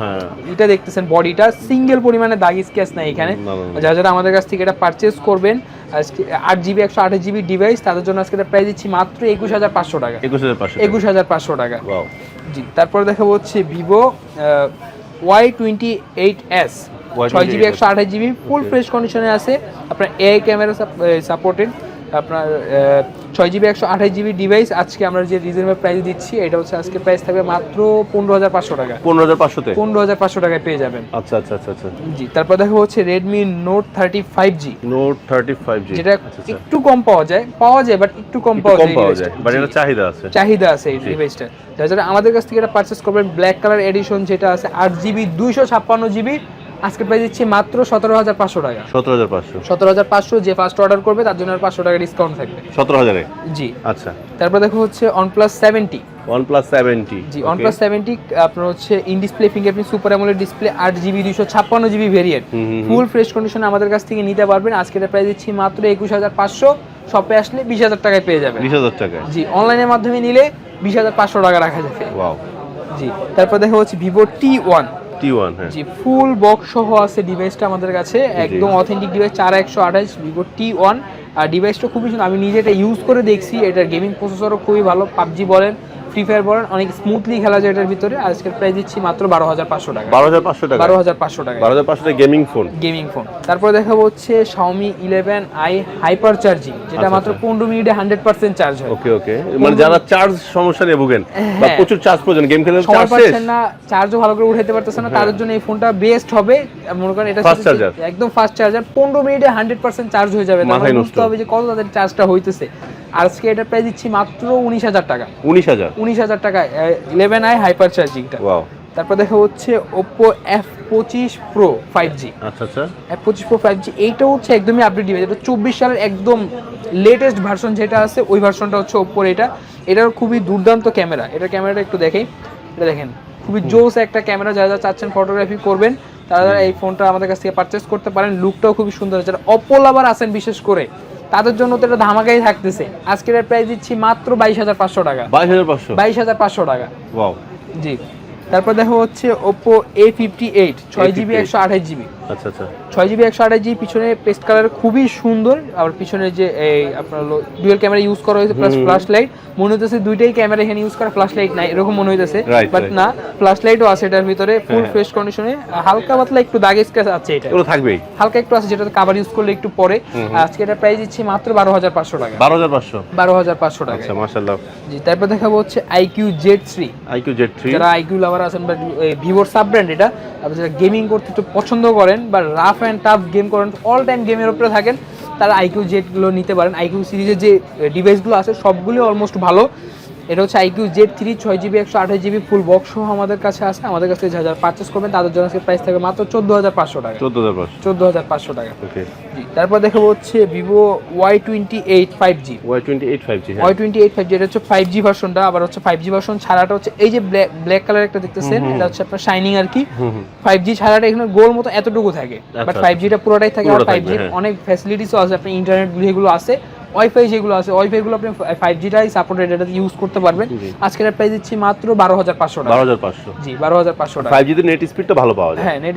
Speaker 2: হ্যাঁ।
Speaker 1: এটা দেখতেছেন বডিটা সিঙ্গেল পরিমাণে দাগ স্কেচ নাই এখানে। যারা যারা আমাদের কাছ থেকে এটা পারচেজ করবেন আট জিবি একশো আঠাশ জিবি ডিভাইস তাদের জন্য আজকে প্রায় প্রাইস দিচ্ছি মাত্র একুশ হাজার পাঁচশো টাকা।
Speaker 2: একুশ হাজার পাঁচশো
Speaker 1: একুশ হাজার পাঁচশো টাকা। জি তারপরে দেখাবো হচ্ছে Vivo Y twenty eight S ছয় জিবি একশো আঠাশ জিবি ফুল ফ্রেশ কন্ডিশনে আছে। আপনার এআই ক্যামেরা সাপোর্টেড আপনার ছয় জিবি একশো আঠাশ জিবি ডিভাইস আজকে আমরা যে রিজনেবল প্রাইস দিচ্ছি এটা হচ্ছে আজকে প্রাইস থাকবে মাত্র পনেরো হাজার পাঁচশো টাকা।
Speaker 2: পনেরো হাজার পাঁচশোতে?
Speaker 1: পনেরো হাজার পাঁচশো টাকায় পেয়ে যাবেন।
Speaker 2: আচ্ছা আচ্ছা আচ্ছা আচ্ছা।
Speaker 1: জি তারপর দেখা হচ্ছে Redmi Note thirty five G
Speaker 2: Note thirty five G
Speaker 1: যেটা
Speaker 2: আচ্ছা আচ্ছা।
Speaker 1: একটু কম পাওয়া যায় পাওয়া যায় বাট একটু কম পাওয়া যায়
Speaker 2: পাওয়া যায় বাট এটা চাহিদা আছে।
Speaker 1: চাহিদা আছে এই ডিভাইসটা যারা আমাদের কাছ থেকে এটা পারচেস করবেন ব্ল্যাক কালার এডিশন যেটা আছে আট জিবি দুইশো ছাপ্পান্ন জিবি আজকে প্রাইস দিচ্ছি মাত্র সতেরো হাজার পাঁচশো টাকা।
Speaker 2: সতেরো হাজার পাঁচশো।
Speaker 1: সতেরো হাজার পাঁচশো যে ফার্স্ট অর্ডার করবে তার জন্য আর পাঁচশো টাকা ডিসকাউন্ট থাকবে।
Speaker 2: সতেরো হাজারে?
Speaker 1: জি।
Speaker 2: আচ্ছা।
Speaker 1: তারপর দেখো হচ্ছে OnePlus seventy
Speaker 2: one plus seventy
Speaker 1: G OnePlus seventy আপনার হচ্ছে in display fingerprint super AMOLED display আট জিবি দুইশো ছাপ্পান্ন জিবি ভেরিয়েন্ট
Speaker 2: হুম, হুম,
Speaker 1: ফুল ফ্রেশ কন্ডিশনে আমাদের কাছ থেকে নিতে পারবেন। আজকে এটা প্রাইস দিচ্ছি মাত্র একুশ হাজার পাঁচশো। শপে আসলে বিশ হাজার টাকায় পেয়ে যাবেন।
Speaker 2: বিশ হাজার টাকায়?
Speaker 1: জি অনলাইনের মাধ্যমে নিলে বিশ হাজার পাঁচশো টাকা রাখা যাবে।
Speaker 2: ওয়াও
Speaker 1: জি তারপর দেখা হচ্ছে ভিভো টি ওয়ান
Speaker 2: টি হ্যাঁ।
Speaker 1: জি ফুল বক্স সহ আছে ডিভাইসটা আমাদের কাছে একদম অথেন্টিক ডিভাইস চার একশো আঠাইশ ভিভো টি ওয়ান আর ডিভাইসটা খুবই সুন্দর আমি নিজে এটা ইউজ করে দেখছি এটার গেমিং প্রসেসরও খুবই ভালো পাবজি বলেন ফ্রি ফায়ার বলেন অনেক স্মুথলি খেলা যায় এটার ভিতরে। আজকের প্রাইস দিচ্ছি মাত্র বারো হাজার পাঁচশো টাকা।
Speaker 2: বারো হাজার পাঁচশো টাকা?
Speaker 1: বারো হাজার পাঁচশো টাকা।
Speaker 2: বারো হাজার পাঁচশো টাকা গেমিং ফোন
Speaker 1: গেমিং ফোন তারপর দেখাবো হচ্ছে Xiaomi eleven i hyper charging যেটা
Speaker 2: আচ্ছা,
Speaker 1: মাত্র
Speaker 2: আচ্ছা।
Speaker 1: পনেরো মিনিটে হান্ড্রেড পার্সেন্ট চার্জ হয়।
Speaker 2: ওকে ওকে মানে যারা চার্জ সমস্যা নিয়ে ভুগেন বা
Speaker 1: হ্যাঁ।
Speaker 2: প্রচুর চার্জ প্রয়োজন গেম খেলে চার্জ শেষ।
Speaker 1: না চার্জও ভালো করে উঠাতে পারতেছে না তাদের জন্য এই ফোনটা বেস্ট হবে। মনে করেন এটা
Speaker 2: হ্যাঁ।
Speaker 1: সাথে-
Speaker 2: charger।
Speaker 1: একদম ফাস্ট চার্জার পনেরো মিনিটে হান্ড্রেড পার্সেন্ট চার্জ হয়ে যাবে। তাহলে বুঝতে হবে যে কত তাদের চার্জটা হইতেছে। আজকে এটা প্রাইস দিচ্ছি মাত্র উনিশ হাজার টাকা।
Speaker 2: উনিশ হাজার?
Speaker 1: উনিশ হাজার টাকা ইলেভেন আই হাইপার চার্জিংটা
Speaker 2: ওয়াও
Speaker 1: তারপর দেখা হচ্ছে ওপো এফ পঁচিশ প্রো ফাইভ জি
Speaker 2: আচ্ছা আচ্ছা।
Speaker 1: এফ পঁচিশ প্রো ফাইভ জি এইটা হচ্ছে একদমই আপডেট ডিভাইস এটা চব্বিশ সালের একদম লেটেস্ট ভার্সন যেটা আছে ওই ভার্সনটা হচ্ছে ওপ্পোর এটা। এটার খুবই দুর্দান্ত ক্যামেরা এটার ক্যামেরাটা একটু দেখেই এটা দেখেন। খুবই জোস একটা ক্যামেরা যারা যারা চাচ্ছেন ফটোগ্রাফি করবেন তারা এই ফোনটা আমাদের কাছ থেকে পারচেস করতে পারেন। লুকটাও খুবই সুন্দর যারা অপো লাভার আছেন বিশেষ করে তাদের জন্য তো এটা ধামাকাই থাকতেছে। আজকের প্রাইস দিচ্ছি মাত্র বাইশ হাজার পাঁচশো টাকা।
Speaker 2: বাইশ হাজার পাঁচশো?
Speaker 1: বাইশ হাজার পাঁচশো টাকা।
Speaker 2: ওয়াও।
Speaker 1: জি। তারপর দেখো হচ্ছে ওপো এ ফিফটি এইট ছয় জিবি একশো আঠাশ জিবি
Speaker 2: আচ্ছা আচ্ছা।
Speaker 1: ছয় জিবি একশো আঠাশ জিবি পিছনে পেস্ট কালার খুবই সুন্দর। আবার পিছনে যে এই আপনার ডুয়েল ক্যামেরা ইউজ করা হয়েছে প্লাস ফ্ল্যাশ লাইট মনে হইতেছে দুইটাই ক্যামেরা এখানে ইউজ করা ফ্ল্যাশ লাইট নাই এরকম মনে হইতেছে। বাট না ফ্ল্যাশ লাইটও আছে এটার ভিতরে ফুল। ফ্রেশ কন্ডিশনে হালকা পাতলা একটু দাগ স্ক্র্যাচ আছে এটা।
Speaker 2: এগুলো থাকবেই।
Speaker 1: হালকা একটু আছে যেটা কাভার ইউজ করলে একটু পরে। আজকে এটা প্রাইস দিচ্ছি মাত্র বারো হাজার পাঁচশো টাকা।
Speaker 2: বারো হাজার পাঁচশো?
Speaker 1: বারো হাজার পাঁচশো টাকা।
Speaker 2: আচ্ছা
Speaker 1: জি তারপর দেখাবো হচ্ছে iQOO Z three
Speaker 2: iQOO Z three
Speaker 1: যারা আইকিউ লাভার আছেন বা ভিভোর সাব ব্র্যান্ড এটা আপনি যারা গেমিং করতে একটু পছন্দ করেন বা রাফ অ্যান্ড টাফ গেম করেন অল টাইম গেমের উপরে থাকেন, তারা আইকিউ জেটগুলো নিতে পারেন। আইকিউ সিরিজের যে ডিভাইসগুলো আছে সবগুলি অলমোস্ট ভালো। এটা হচ্ছে আইকিউ জেড থ্রি ছয় জিবি একশো আঠাশ জিবি ফুল বক্স সহ আমাদের কাছে আছে। আমাদের কাছে যা যা পারচেস করবেন। তাদের জন্য প্রাইস থাকবে মাত্র চোদ্দ হাজার পাঁচশো টাকা।
Speaker 2: চোদ্দ হাজার পাঁচশো।
Speaker 1: চোদ্দ হাজার পাঁচশো টাকা।
Speaker 2: ওকে
Speaker 1: জি তারপর দেখাবো হচ্ছে Vivo Y twenty eight five G
Speaker 2: Y twenty eight five G
Speaker 1: Y twenty eight five G এটা হচ্ছে ফাইভ জি ভার্সনটা আবার হচ্ছে ফাইভ জি ভার্সন ছাড়াটা হচ্ছে এই যে ব্ল্যাক ব্ল্যাক কালার একটা দেখতেছেন এটা হচ্ছে আপনার শাইনিং আর কি। ফাইভ জি ছাড়াটা এখানে গোল মতো এতটুকু থাকে। বাট ফাইভ জিটা পুরোটাই থাকে। আর ফাইভ জির
Speaker 2: হ্যাঁ।
Speaker 1: অনেক ফ্যাসিলিটিসও আছে। আপনার ইন্টারনেট যেগুলো আছে। ওয়াইফাই যেগুলো আছে ওয়াইফাই গুলো আপনি ফাইভ জিটাই সাপোর্টেড এটা ইউজ করতে পারবেন। আজকের প্রাইস দিচ্ছি মাত্র বারো হাজার পাঁচশো টাকা।
Speaker 2: বারো হাজার পাঁচশো।
Speaker 1: জি বারো হাজার পাঁচশো টাকা।
Speaker 2: ফাইভ জিতে নেট স্পিডটা ভালো পাওয়া যায়।
Speaker 1: হ্যাঁ নেট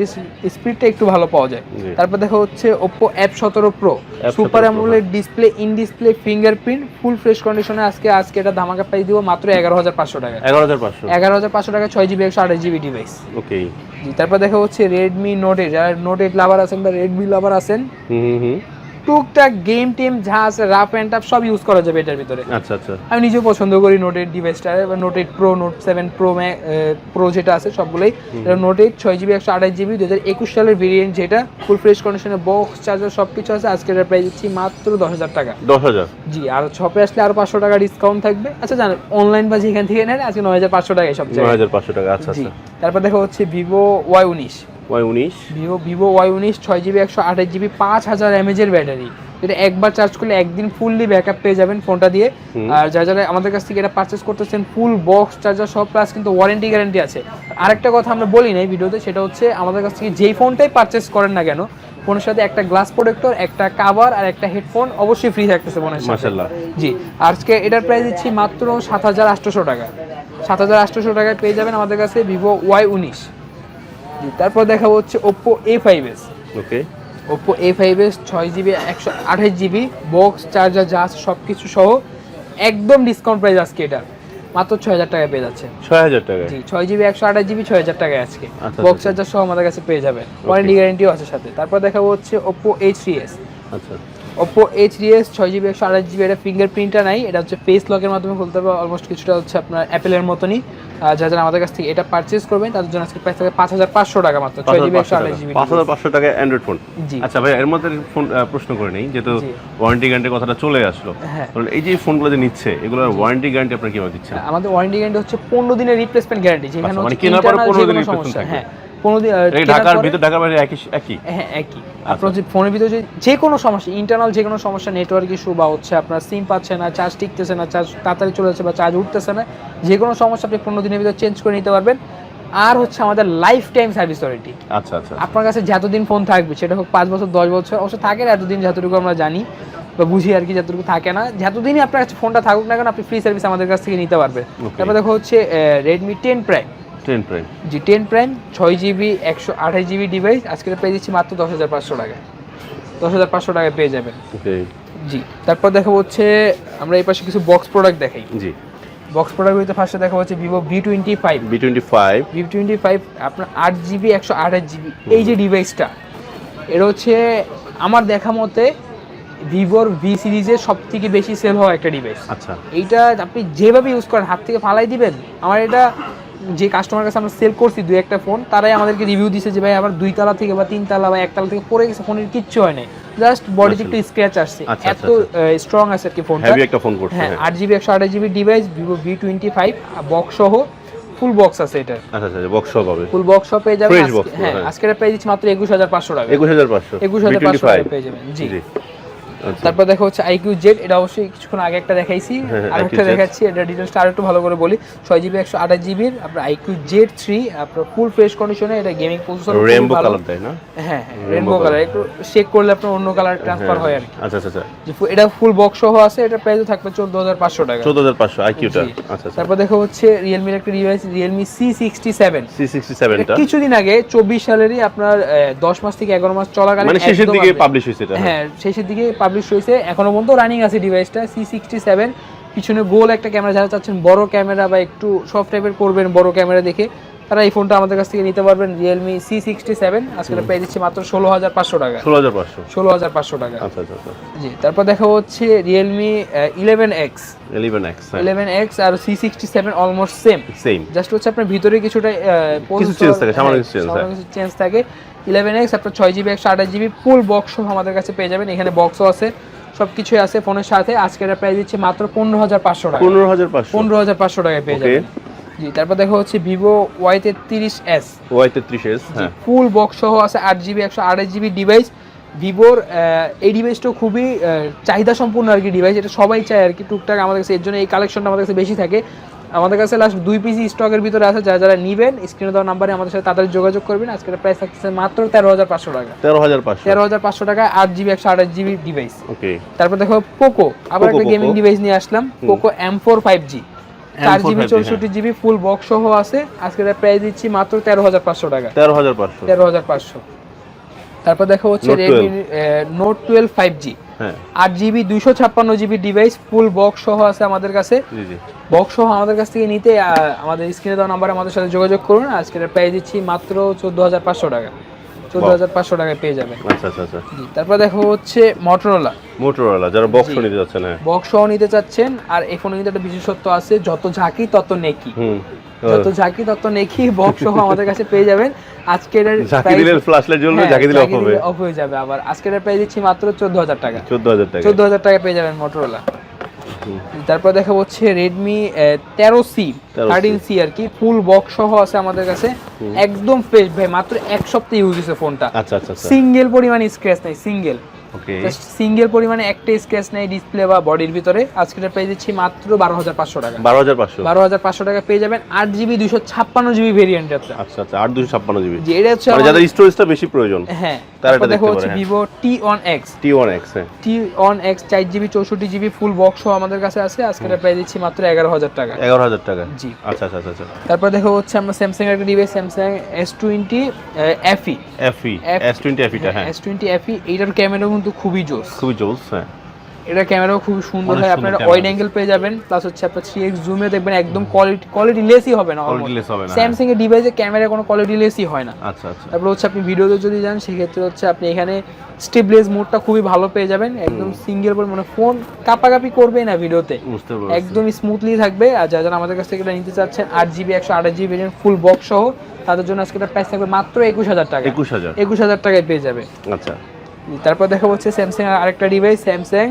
Speaker 1: স্পিডটা একটু ভালো পাওয়া যায়। তারপর দেখা হচ্ছে ওপো অ্যাপ সতেরো pro
Speaker 2: F17
Speaker 1: super
Speaker 2: Pro,
Speaker 1: display in display fingerprint full fresh কন্ডিশনে আজকে আজকে এটা ধামাকা প্রাইস দিব মাত্র এগারো হাজার পাঁচশো টাকা।
Speaker 2: এগারো হাজার পাঁচশো।
Speaker 1: এগারো হাজার পাঁচশো টাকা ছয় জিবি একশো আঠাশ জিবি ডিভাইস
Speaker 2: ওকে
Speaker 1: তারপর দেখা হচ্ছে রেডমি নোট এইট যারা নোট এইট লাভার আছেন বা রেডমি লাভার আছেন
Speaker 2: হুম হুম।
Speaker 1: টুকটাক গেম টেম যা আছে রাফ অ্যান্ড টাফ সব ইউজ করা যাবে এটার ভিতরে।
Speaker 2: আচ্ছা আচ্ছা।
Speaker 1: আমি নিজেও পছন্দ করি নোট এইট ডিভাইসটা বা Note eight pro Note seven pro pro যেটা আছে সবগুলোই। এটা নোট এইট ছয় জিবি একশো আঠাশ জিবি দু হাজার একুশ সালের ভেরিয়েন্ট যেটা ফুল ফ্রেশ কন্ডিশনে বক্স চার্জার সব কিছু আছে। আজকের প্রাইস দিচ্ছি মাত্র দশ হাজার টাকা।
Speaker 2: দশ হাজার?
Speaker 1: জি আর শপে আসলে আরও পাঁচশো টাকা ডিসকাউন্ট থাকবে। আচ্ছা জানেন অনলাইন বা যেখান থেকে নেন আজকে নয় হাজার পাঁচশো টাকায় সব
Speaker 2: নয় হাজার পাঁচশো টাকা আচ্ছা আচ্ছা।
Speaker 1: তারপর দেখা হচ্ছে ভিভো ওয়াই উনিশ।
Speaker 2: ওয়াই উনিশ।
Speaker 1: ভিভো ভিভো ওয়াই উনিশ ছয় জিবি একশো আঠাশ জিবি পাঁচ হাজার এমএজের ব্যাটারি। যেটা একবার চার্জ করলে একদিন ফুললি ব্যাকআপ পেয়ে যাবেন ফোনটা দিয়ে। আর যারা যারা আমাদের কাছ থেকে এটা পারচেস করতেছেন ফুল বক্স চার্জার সব প্লাস কিন্তু ওয়ারেন্টি গ্যারান্টি আছে। আরেকটা কথা আমরা বলি নাই ভিডিওতে সেটা হচ্ছে আমাদের কাছ থেকে যেই ফোনটাই পারচেস করেন না কেন ফোনের সাথে একটা গ্লাস প্রোটেক্টর একটা কাভার আর একটা হেডফোন অবশ্যই ফ্রি থাকতেছে ফোনের সাথে। জি আজকে এটার প্রাইস দিচ্ছি মাত্র সাত হাজার আটশোশো টাকা। সাত হাজার আটশোশো টাকায় পেয়ে যাবেন আমাদের কাছে ভিভো ওয়াই উনিশ। তারপর দেখা হচ্ছে Oppo A five S
Speaker 2: okay
Speaker 1: Oppo A five S ছয় জিবি একশো আঠাশ জিবি বক্স চার্জার যা আছে সব কিছু সহ একদম ডিসকাউন্ট প্রাইস আজকে এটা। মাত্র ছয় হাজার টাকায় পেয়ে যাচ্ছে।
Speaker 2: ছয় হাজার টাকায়?
Speaker 1: জি ছয় জিবি একশো আঠাশ জিবি ছয় হাজার টাকায় আজকে।
Speaker 2: আচ্ছা,
Speaker 1: বক্স
Speaker 2: আচ্ছা।
Speaker 1: চার্জার সহ আমাদের কাছে পেয়ে যাবে। ওয়ারেন্টি গ্যারেন্টিও আছে সাথে। তারপর দেখাবো হচ্ছে ওপ্পো এইচ থ্রি এস
Speaker 2: আচ্ছা।
Speaker 1: ওপো এইচ ডি এস ছয় জিবি একশো আঠাশ জিবি এটা ফিঙ্গারপ্রিন্টটা নাই এটা হচ্ছে ফেস লকের মাধ্যমে খুলতে হবে অলমোস্ট কিছুটা হচ্ছে আপনার অ্যাপেলের মতনই। যারা যারা আমাদের কাছ থেকে এটা পারচেস করবেন তাদের জন্য আজকে প্রাইস থাকে পাঁচ হাজার পাঁচশো টাকা মাত্র ছয় জিবি একশো আঠাশ
Speaker 2: টাকা
Speaker 1: জিবি
Speaker 2: পাঁচ হাজার পাঁচশো টাকায় অ্যান্ড্রয়েড ফোন
Speaker 1: জি।
Speaker 2: আচ্ছা ভাই এর মধ্যে ফোন প্রশ্ন করে নেই যেহেতু। ওয়ারেন্টি গ্যারান্টির কথাটা চলে আসলো।
Speaker 1: হ্যাঁ।
Speaker 2: এই যে ফোনগুলো যে নিচ্ছে এগুলোর ওয়ারেন্টি গ্যারান্টি আপনারা কীভাবে দিচ্ছেন?
Speaker 1: আমাদের ওয়ারেন্টি গ্যারান্টি হচ্ছে পনেরো দিনের রিপ্লেসমেন্ট গ্যারান্টি যেখানে
Speaker 2: আচ্ছা, মানে
Speaker 1: হচ্ছে
Speaker 2: কেনার পরে
Speaker 1: internal
Speaker 2: 15
Speaker 1: যে
Speaker 2: দিনের
Speaker 1: সমস্যা
Speaker 2: থাকবে।
Speaker 1: হ্যাঁ। পনেরো দিন আহ,
Speaker 2: ঢাকার ভিতর ঢাকার বাইরে একই একই?
Speaker 1: হ্যাঁ একই। আপনার যে ফোনের ভিতরে যে কোনো সমস্যা ইন্টারনাল যে কোনো সমস্যা নেটওয়ার্ক ইস্যু বা হচ্ছে আপনার সিম পাচ্ছে না চার্জ টিকতেছে না চার্জ তাড়াতাড়ি চলে যাচ্ছে বা চার্জ উঠতেছে না যে কোনো সমস্যা আপনি পনেরো দিনের ভিতরে চেঞ্জ করে নিতে পারবেন। আর হচ্ছে আমাদের লাইফ টাইম সার্ভিস ওয়ারেন্টি
Speaker 2: আচ্ছা আচ্ছা।
Speaker 1: আপনার কাছে যতদিন ফোন থাকবে সেটা হোক পাঁচ বছর দশ বছর অবশ্য থাকে না এতদিন যতটুকু আমরা জানি বা বুঝি আর কি যতটুকু থাকে না যতদিনই আপনার কাছে ফোনটা থাকুক না কেন আপনি ফ্রি সার্ভিস আমাদের কাছ থেকে নিতে পারবেন. তারপর দেখো হচ্ছে Redmi ten prime
Speaker 2: ten prime
Speaker 1: জি টেন প্রাইম ছয় জিবি একশো আঠাশ জিবি ডিভাইস আজকে পেয়ে দিচ্ছি মাত্র দশ হাজার পাঁচশো টাকা দশ হাজার পাঁচশো টাকায় পেয়ে যাবেন। জি তারপর দেখা হচ্ছে আমরা এই পাশে কিছু বক্স প্রোডাক্ট দেখাই।
Speaker 2: জি।
Speaker 1: বক্স প্রোডাক্ট হইতে ফার্স্টে দেখা হচ্ছে Vivo V twenty five
Speaker 2: B twenty five
Speaker 1: V twenty five আপনার আট জিবি একশো আঠাশ জিবি এই যে ডিভাইসটা এটা হচ্ছে আমার দেখা মতে ভিভোর ভি সিরিজের সব থেকে বেশি সেল হওয়া একটা ডিভাইস
Speaker 2: আচ্ছা।
Speaker 1: এইটা আপনি যেভাবে ইউজ করেন হাত থেকে ফালাই দিবেন আমার এটা যে কাস্টমার কাছে আমরা সেল করছি দুই একটা ফোন তারাই আমাদেরকে রিভিউ দিছে যে ভাই আবার দুই তালা থেকে বা তিন তালা বা একতলা থেকে পড়ে গেছে ফোনের কিচ্ছু হয় নাই। জাস্ট বডিতে একটু স্ক্র্যাচ আসছে।
Speaker 2: আচ্ছা,
Speaker 1: এত
Speaker 2: আচ্ছা,
Speaker 1: স্ট্রং আছে আর কি ফোনটা
Speaker 2: হেভি একটা ফোন করছে
Speaker 1: হ্যাঁ
Speaker 2: হ্যাঁ।
Speaker 1: আট জিবি একশো আঠাশ GB device Vivo V twenty five box সহ ফুল বক্স আছে এটা
Speaker 2: আচ্ছা আচ্ছা বক্স সহ পাবে।
Speaker 1: ফুল বক্স সহ পেয়ে যাবেন
Speaker 2: তো,
Speaker 1: হ্যাঁ
Speaker 2: হ্যাঁ।
Speaker 1: আজকে এটা পেয়ে দিচ্ছি মাত্র একুশ হাজার পাঁচশো টাকা।
Speaker 2: একুশ হাজার পাঁচশো।
Speaker 1: একুশ হাজার পাঁচশো টাকা পেয়ে যাবেন জি।
Speaker 2: আচ্ছা
Speaker 1: তারপর দেখা হচ্ছে আইকিউ জেড এটা অবশ্যই কিছুক্ষণ আগে একটা দেখাইছি
Speaker 2: হ্যাঁ, হ্যাঁ,
Speaker 1: আর একটা দেখাচ্ছি এটা ডিটেলসটা আরও একটু ভালো করে বলি। ছয় জিবি একশো আঠাশ জিবির আপনার আইকিউ জেড থ্রি আপনার ফুল ফ্রেশ কন্ডিশনে এটা গেমিং প্রসেসর
Speaker 2: রেনবো কালার দেয় না?
Speaker 1: হ্যাঁ রেনবো কালার একটু শেক করলে আপনার অন্য কালার ট্রান্সফার হয় আর কি।
Speaker 2: আচ্ছা আচ্ছা আচ্ছা।
Speaker 1: এটা ফুল বক্স সহ আছে এটা প্রাইস থাকবে চোদ্দ হাজার পাঁচশো টাকা।
Speaker 2: চোদ্দ হাজার পাঁচশো আইকিউটা আচ্ছা আচ্ছা।
Speaker 1: তারপর দেখা হচ্ছে রিয়েলমির একটা device Realme C sixty seven
Speaker 2: C sixty সেভেনটা
Speaker 1: কিছুদিন আগে চব্বিশ সালেরই আপনার দশ মাস থেকে এগারো মাস চলাকালীন
Speaker 2: মানে শেষের দিকে পাবলিশ হয়েছে এটা
Speaker 1: হ্যাঁ। শেষের দিকে পাবলিশ হয়েছে এখনও পর্যন্ত রানিং আছে ডিভাইসটা সি সিক্সটি সেভেন পিছনে গোল একটা ক্যামেরা যারা চাচ্ছেন বড় ক্যামেরা বা একটু সফট টাইপের করবেন বড় ক্যামেরা দেখে তারা এই ফোনটা আমাদের কাছ থেকে নিতে পারবেন রিয়েলমি সি সিক্সটি সেভেন আজকে পেয়ে দিচ্ছি মাত্র ষোলো হাজার পাঁচশো টাকা।
Speaker 2: ষোলো হাজার পাঁচশো।
Speaker 1: ষোলো হাজার পাঁচশো টাকা।
Speaker 2: আচ্ছা আচ্ছা আচ্ছা।
Speaker 1: জি তারপর দেখা হচ্ছে Realme eleven X
Speaker 2: eleven X
Speaker 1: eleven X আর C sixty seven almost same
Speaker 2: same
Speaker 1: just হচ্ছে আপনার ভিতরে কিছুটা processor-
Speaker 2: থাকে, সামান্য
Speaker 1: হ্যাঁ, সামান্য কিছু চেঞ্জ থাকে। ইলেভেন এক্স আপনার ছয় জিবি একশো আঠাশ জিবি ফুল বক্স আমাদের কাছে পেয়ে যাবেন। এখানে বক্সও আছে সব কিছুই আছে ফোনের সাথে। আজকে এটা প্রাইস দিচ্ছি মাত্র পনেরো হাজার পাঁচশো টাকা।
Speaker 2: পনেরো হাজার পাঁচশো।
Speaker 1: পনেরো হাজার পাঁচশো টাকায় পেয়ে. যাবেন। জি তারপর দেখা হচ্ছে ভিভো ওয়াই তেত্রিশ এস
Speaker 2: ওয়াই তেত্রিশ এস হ্যাঁ।
Speaker 1: ফুল বক্স সহ আছে আট জিবি একশো আঠাশ জিবি ডিভাইস ভিভোর এই ডিভাইসটাও খুবই চাহিদা সম্পূর্ণ আর কি ডিভাইস এটা সবাই চায় আর কি টুকটাক আমাদের কাছে এর জন্য এই কালেকশনটা আমাদের কাছে বেশি থাকে। আমাদের কাছে লাস্ট দুই পিসি স্টকের ভিতরে আছে যারা যারা নিবেন স্ক্রিনে দেওয়া নাম্বারে আমাদের সাথে তাদের যোগাযোগ করবেন। আজকে প্রাইস থাকছে মাত্র তেরো হাজার পাঁচশো টাকা।
Speaker 2: তেরো হাজার পাঁচশো।
Speaker 1: তেরো হাজার পাঁচশো টাকা আট জিবি একশো আঠাশ জিবি ডিভাইস
Speaker 2: ওকে
Speaker 1: তারপর দেখো পোকো আবার একটা গেমিং ডিভাইস নিয়ে আসলাম Poco M four five G চার জিবি চৌষট্টি জিবি ফুল বক্স সহ আছে। আজকে প্রাইস দিচ্ছি মাত্র তেরো হাজার পাঁচশো টাকা।
Speaker 2: তেরো হাজার পাঁচশো।
Speaker 1: তেরো হাজার পাঁচশো। তারপর দেখো হচ্ছে Redmi Note twelve five G
Speaker 2: হ্যাঁ
Speaker 1: আট জিবি দুইশো ছাপ্পান্ন জিবি ডিভাইস ফুল বক্স সহ আছে আমাদের কাছে। বক্স সহ আমাদের কাছ থেকে নিতে আমাদের স্ক্রিনে দেওয়া নাম্বারে আমাদের সাথে যোগাযোগ করুন। আজকে প্রাইস দিচ্ছি মাত্র চোদ্দ হাজার পাঁচশো টাকা। চোদ্দ হাজার পাঁচশো টাকায় পেয়ে যাবেন।
Speaker 2: আচ্ছা আচ্ছা আচ্ছা।
Speaker 1: তারপর দেখো হচ্ছে মটোরোলা
Speaker 2: মোটরওয়ালা যারা বক্স। নিতে যাচ্ছেন হ্যাঁ।
Speaker 1: বক্স সহ নিতে চাচ্ছেন আর এই ফোনে কিন্তু একটা বিশেষত্ব আছে যত ঝাঁকি তত নেকি। যত ঝাঁকি তত নেকি বক্স সহ আমাদের কাছে পেয়ে যাবেন। আজকের
Speaker 2: ঝাঁকি দিলে ফ্ল্যাশলাইট জ্বলবে
Speaker 1: হ্যাঁ,
Speaker 2: ঝাঁকি দিলে অফ হবে
Speaker 1: অফ হয়ে যাবে আবার। আজকের প্রাইস দিচ্ছি মাত্র চোদ্দ হাজার টাকা।
Speaker 2: চোদ্দ হাজার টাকা।
Speaker 1: চোদ্দ হাজার টাকা পেয়ে যাবেন মোটরোলা তারপর দেখা হচ্ছে রেডমি তেরো সি
Speaker 2: 13C
Speaker 1: থার্টিন সি আর কি ফুল বক্স সহ আছে আমাদের কাছে। একদম ফ্রেশ ভাই মাত্র এক সপ্তাহ ইউজ হয়েছে ফোনটা
Speaker 2: আচ্ছা আচ্ছা আচ্ছা।
Speaker 1: সিঙ্গেল পরিমাণ স্ক্র্যাচ নাই সিঙ্গেল সিঙ্গেল পরিমাণে একটা স্ক্র্যাচ নেই ডিসপ্লে বা বডির ভিতরে। আজকের পেয়ে দিচ্ছি মাত্র বারো হাজার পাঁচশো টাকা।
Speaker 2: বারো হাজার পাঁচশো।
Speaker 1: বারো হাজার পাঁচশো টাকা পেয়ে যাবেন আট জিবি দুশো ছাপ্পান্ন জিবি ভেরিয়েন্ট
Speaker 2: আচ্ছা আচ্ছা আট দুশো ছাপ্পান্ন জিবি
Speaker 1: এটা হচ্ছে
Speaker 2: মানে যাদের স্টোরেজটা বেশি প্রয়োজন
Speaker 1: হ্যাঁ তারপর দেখো হচ্ছে
Speaker 2: হ্যাঁ।
Speaker 1: Vivo T one X
Speaker 2: T one X হ্যাঁ।
Speaker 1: টি অন এক্স চার জিবি চৌষট্টি জিবি ফুল বক্স আমাদের কাছে আছে। আজকে প্রাইস দিচ্ছি মাত্র এগারো হাজার টাকা।
Speaker 2: এগারো হাজার টাকা।
Speaker 1: জি।
Speaker 2: আচ্ছা আচ্ছা আচ্ছা
Speaker 1: তারপর দেখো হচ্ছে আমরা স্যামসাং একটা device Samsung S twenty FE
Speaker 2: FE
Speaker 1: F-
Speaker 2: S twenty এফিটা হ্যাঁ।
Speaker 1: এস টোয়েন্টি এফি এইটার ক্যামেরা কিন্তু খুবই জোস।
Speaker 2: খুবই জোস হ্যাঁ।
Speaker 1: এটা ক্যামেরাও খুবই সুন্দর হয় আপনারা ওয়াইড অ্যাঙ্গেল পেয়ে যাবেন প্লাস হচ্ছে আপনার থ্রি এক্স জুমে দেখবেন একদম কোয়ালিটি কোয়ালিটি লেসই হবে না। স্যামসাং এর ডিভাইসে ক্যামেরা কোনো কোয়ালিটি লেসই হয় না।
Speaker 2: আচ্ছা আচ্ছা।
Speaker 1: তারপর হচ্ছে আপনি ভিডিওতে যদি যান সেক্ষেত্রে হচ্ছে আপনি এখানে স্টেবলেস মোডটা খুবই ভালো পেয়ে যাবেন একদম সিঙ্গেল বল মানে ফোন কাপাকাপি করবে না ভিডিওতে একদম স্মুথলি থাকবে আর যারা যারা আমাদের কাছ থেকে এটা নিতে চাচ্ছেন আট জিবি একশো আঠাশ জিবি ফুল বক্স সহ তাদের জন্য আজকে এটা প্রাইস থাকবে মাত্র একুশ হাজার টাকা।
Speaker 2: একুশ হাজার।
Speaker 1: একুশ হাজার টাকায় পেয়ে যাবে।
Speaker 2: আচ্ছা।
Speaker 1: তারপর দেখা হচ্ছে স্যামসাং এর আরেকটা device Samsung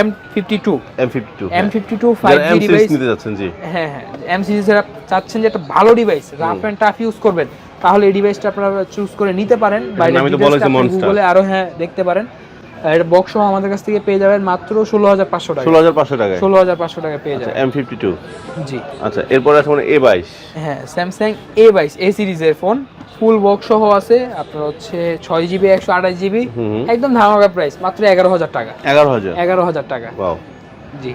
Speaker 1: M fifty two
Speaker 2: M fifty two
Speaker 1: M fifty two five G device
Speaker 2: নিতে যাচ্ছেন জি।
Speaker 1: হ্যাঁ হ্যাঁ এম সিরিজ যারা চাচ্ছেন যে একটা ভালো device rough and tough use করবেন। তাহলে এই ডিভাইসটা আপনারা চুজ করে নিতে পারেন। বাইরে গুগলে আরও হ্যাঁ দেখতে পারেন। এটা বক্স আমাদের কাছ থেকে পেয়ে যাবেন মাত্র ষোলো হাজার পাঁচশো টাকা।
Speaker 2: ষোলো হাজার পাঁচশো টাকায়?
Speaker 1: ষোলো হাজার পাঁচশো টাকা পেয়ে
Speaker 2: আচ্ছা
Speaker 1: যাবেন।
Speaker 2: এম ফিফটি টু
Speaker 1: জি।
Speaker 2: আচ্ছা এরপরে আছে মানে এ বাইশ।
Speaker 1: হ্যাঁ স্যামসাং এ বাইশ এ সিরিজের ফোন ফুল বক্স সহ আছে আপনার হচ্ছে ছয় জিবি একশো আঠাশ জিবি একদম ধামাকা প্রাইস মাত্র এগারো হাজার টাকা।
Speaker 2: এগারো হাজার।
Speaker 1: এগারো হাজার টাকা। জি।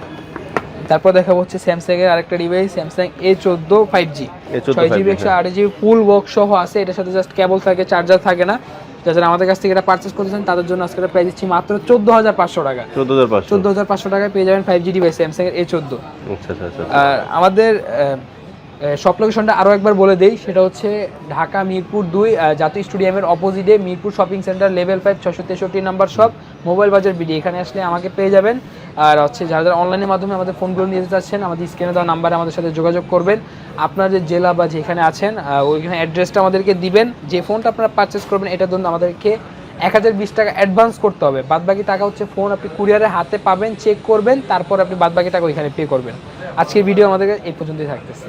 Speaker 1: তারপর দেখা হচ্ছে স্যামসাং এর আরেকটা ডিভাইস স্যামসাং এ চোদ্দ ফাইভ জি ছয় জিবি একশো আট জিবি ফুল বক্স সহ আছে। এটার সাথে জাস্ট কেবল থাকে চার্জার থাকে না। যারা আমাদের কাছ থেকে এটা পারচেস করতেছেন তাদের জন্য আজকে প্রাইস দিচ্ছি মাত্র চোদ্দ হাজার পাঁচশো টাকা।
Speaker 2: চোদ্দ হাজার পাঁচশো।
Speaker 1: টাকায় পেয়ে যাবেন ফাইভ জি ডিভাইস স্যামসাং এর এ চোদ্দ।
Speaker 2: আচ্ছা আচ্ছা আচ্ছা।
Speaker 1: আর আমাদের শপ লোকেশনটা আরও একবার বলে দেই, সেটা হচ্ছে ঢাকা মিরপুর দুই জাতীয় স্টেডিয়ামের অপোজিটে Mirpur shopping centre level five ছশো তেষট্টি number shop mobile Bazar BD এখানে আসলে আমাকে পেয়ে যাবেন। আর হচ্ছে যারা যারা অনলাইনের মাধ্যমে আমাদের ফোনগুলো নিতে চাচ্ছেন, আমাদের স্ক্রিনে দেওয়া নাম্বারে আমাদের সাথে যোগাযোগ করবেন। আপনার যে জেলা বা যেখানে আছেন ওইখানে অ্যাড্রেসটা আমাদেরকে দিবেন। যে ফোনটা আপনারা পারচেস করবেন এটার জন্য আমাদেরকে এক হাজার বিশ টাকা অ্যাডভান্স করতে হবে। বাদ বাকি টাকা হচ্ছে ফোন আপনি কুরিয়ারের হাতে পাবেন চেক করবেন, তারপর আপনি বাদ বাকি টাকা ওইখানে পে করবেন। আজকের ভিডিও আমাদের এই পর্যন্তই থাকতেছে।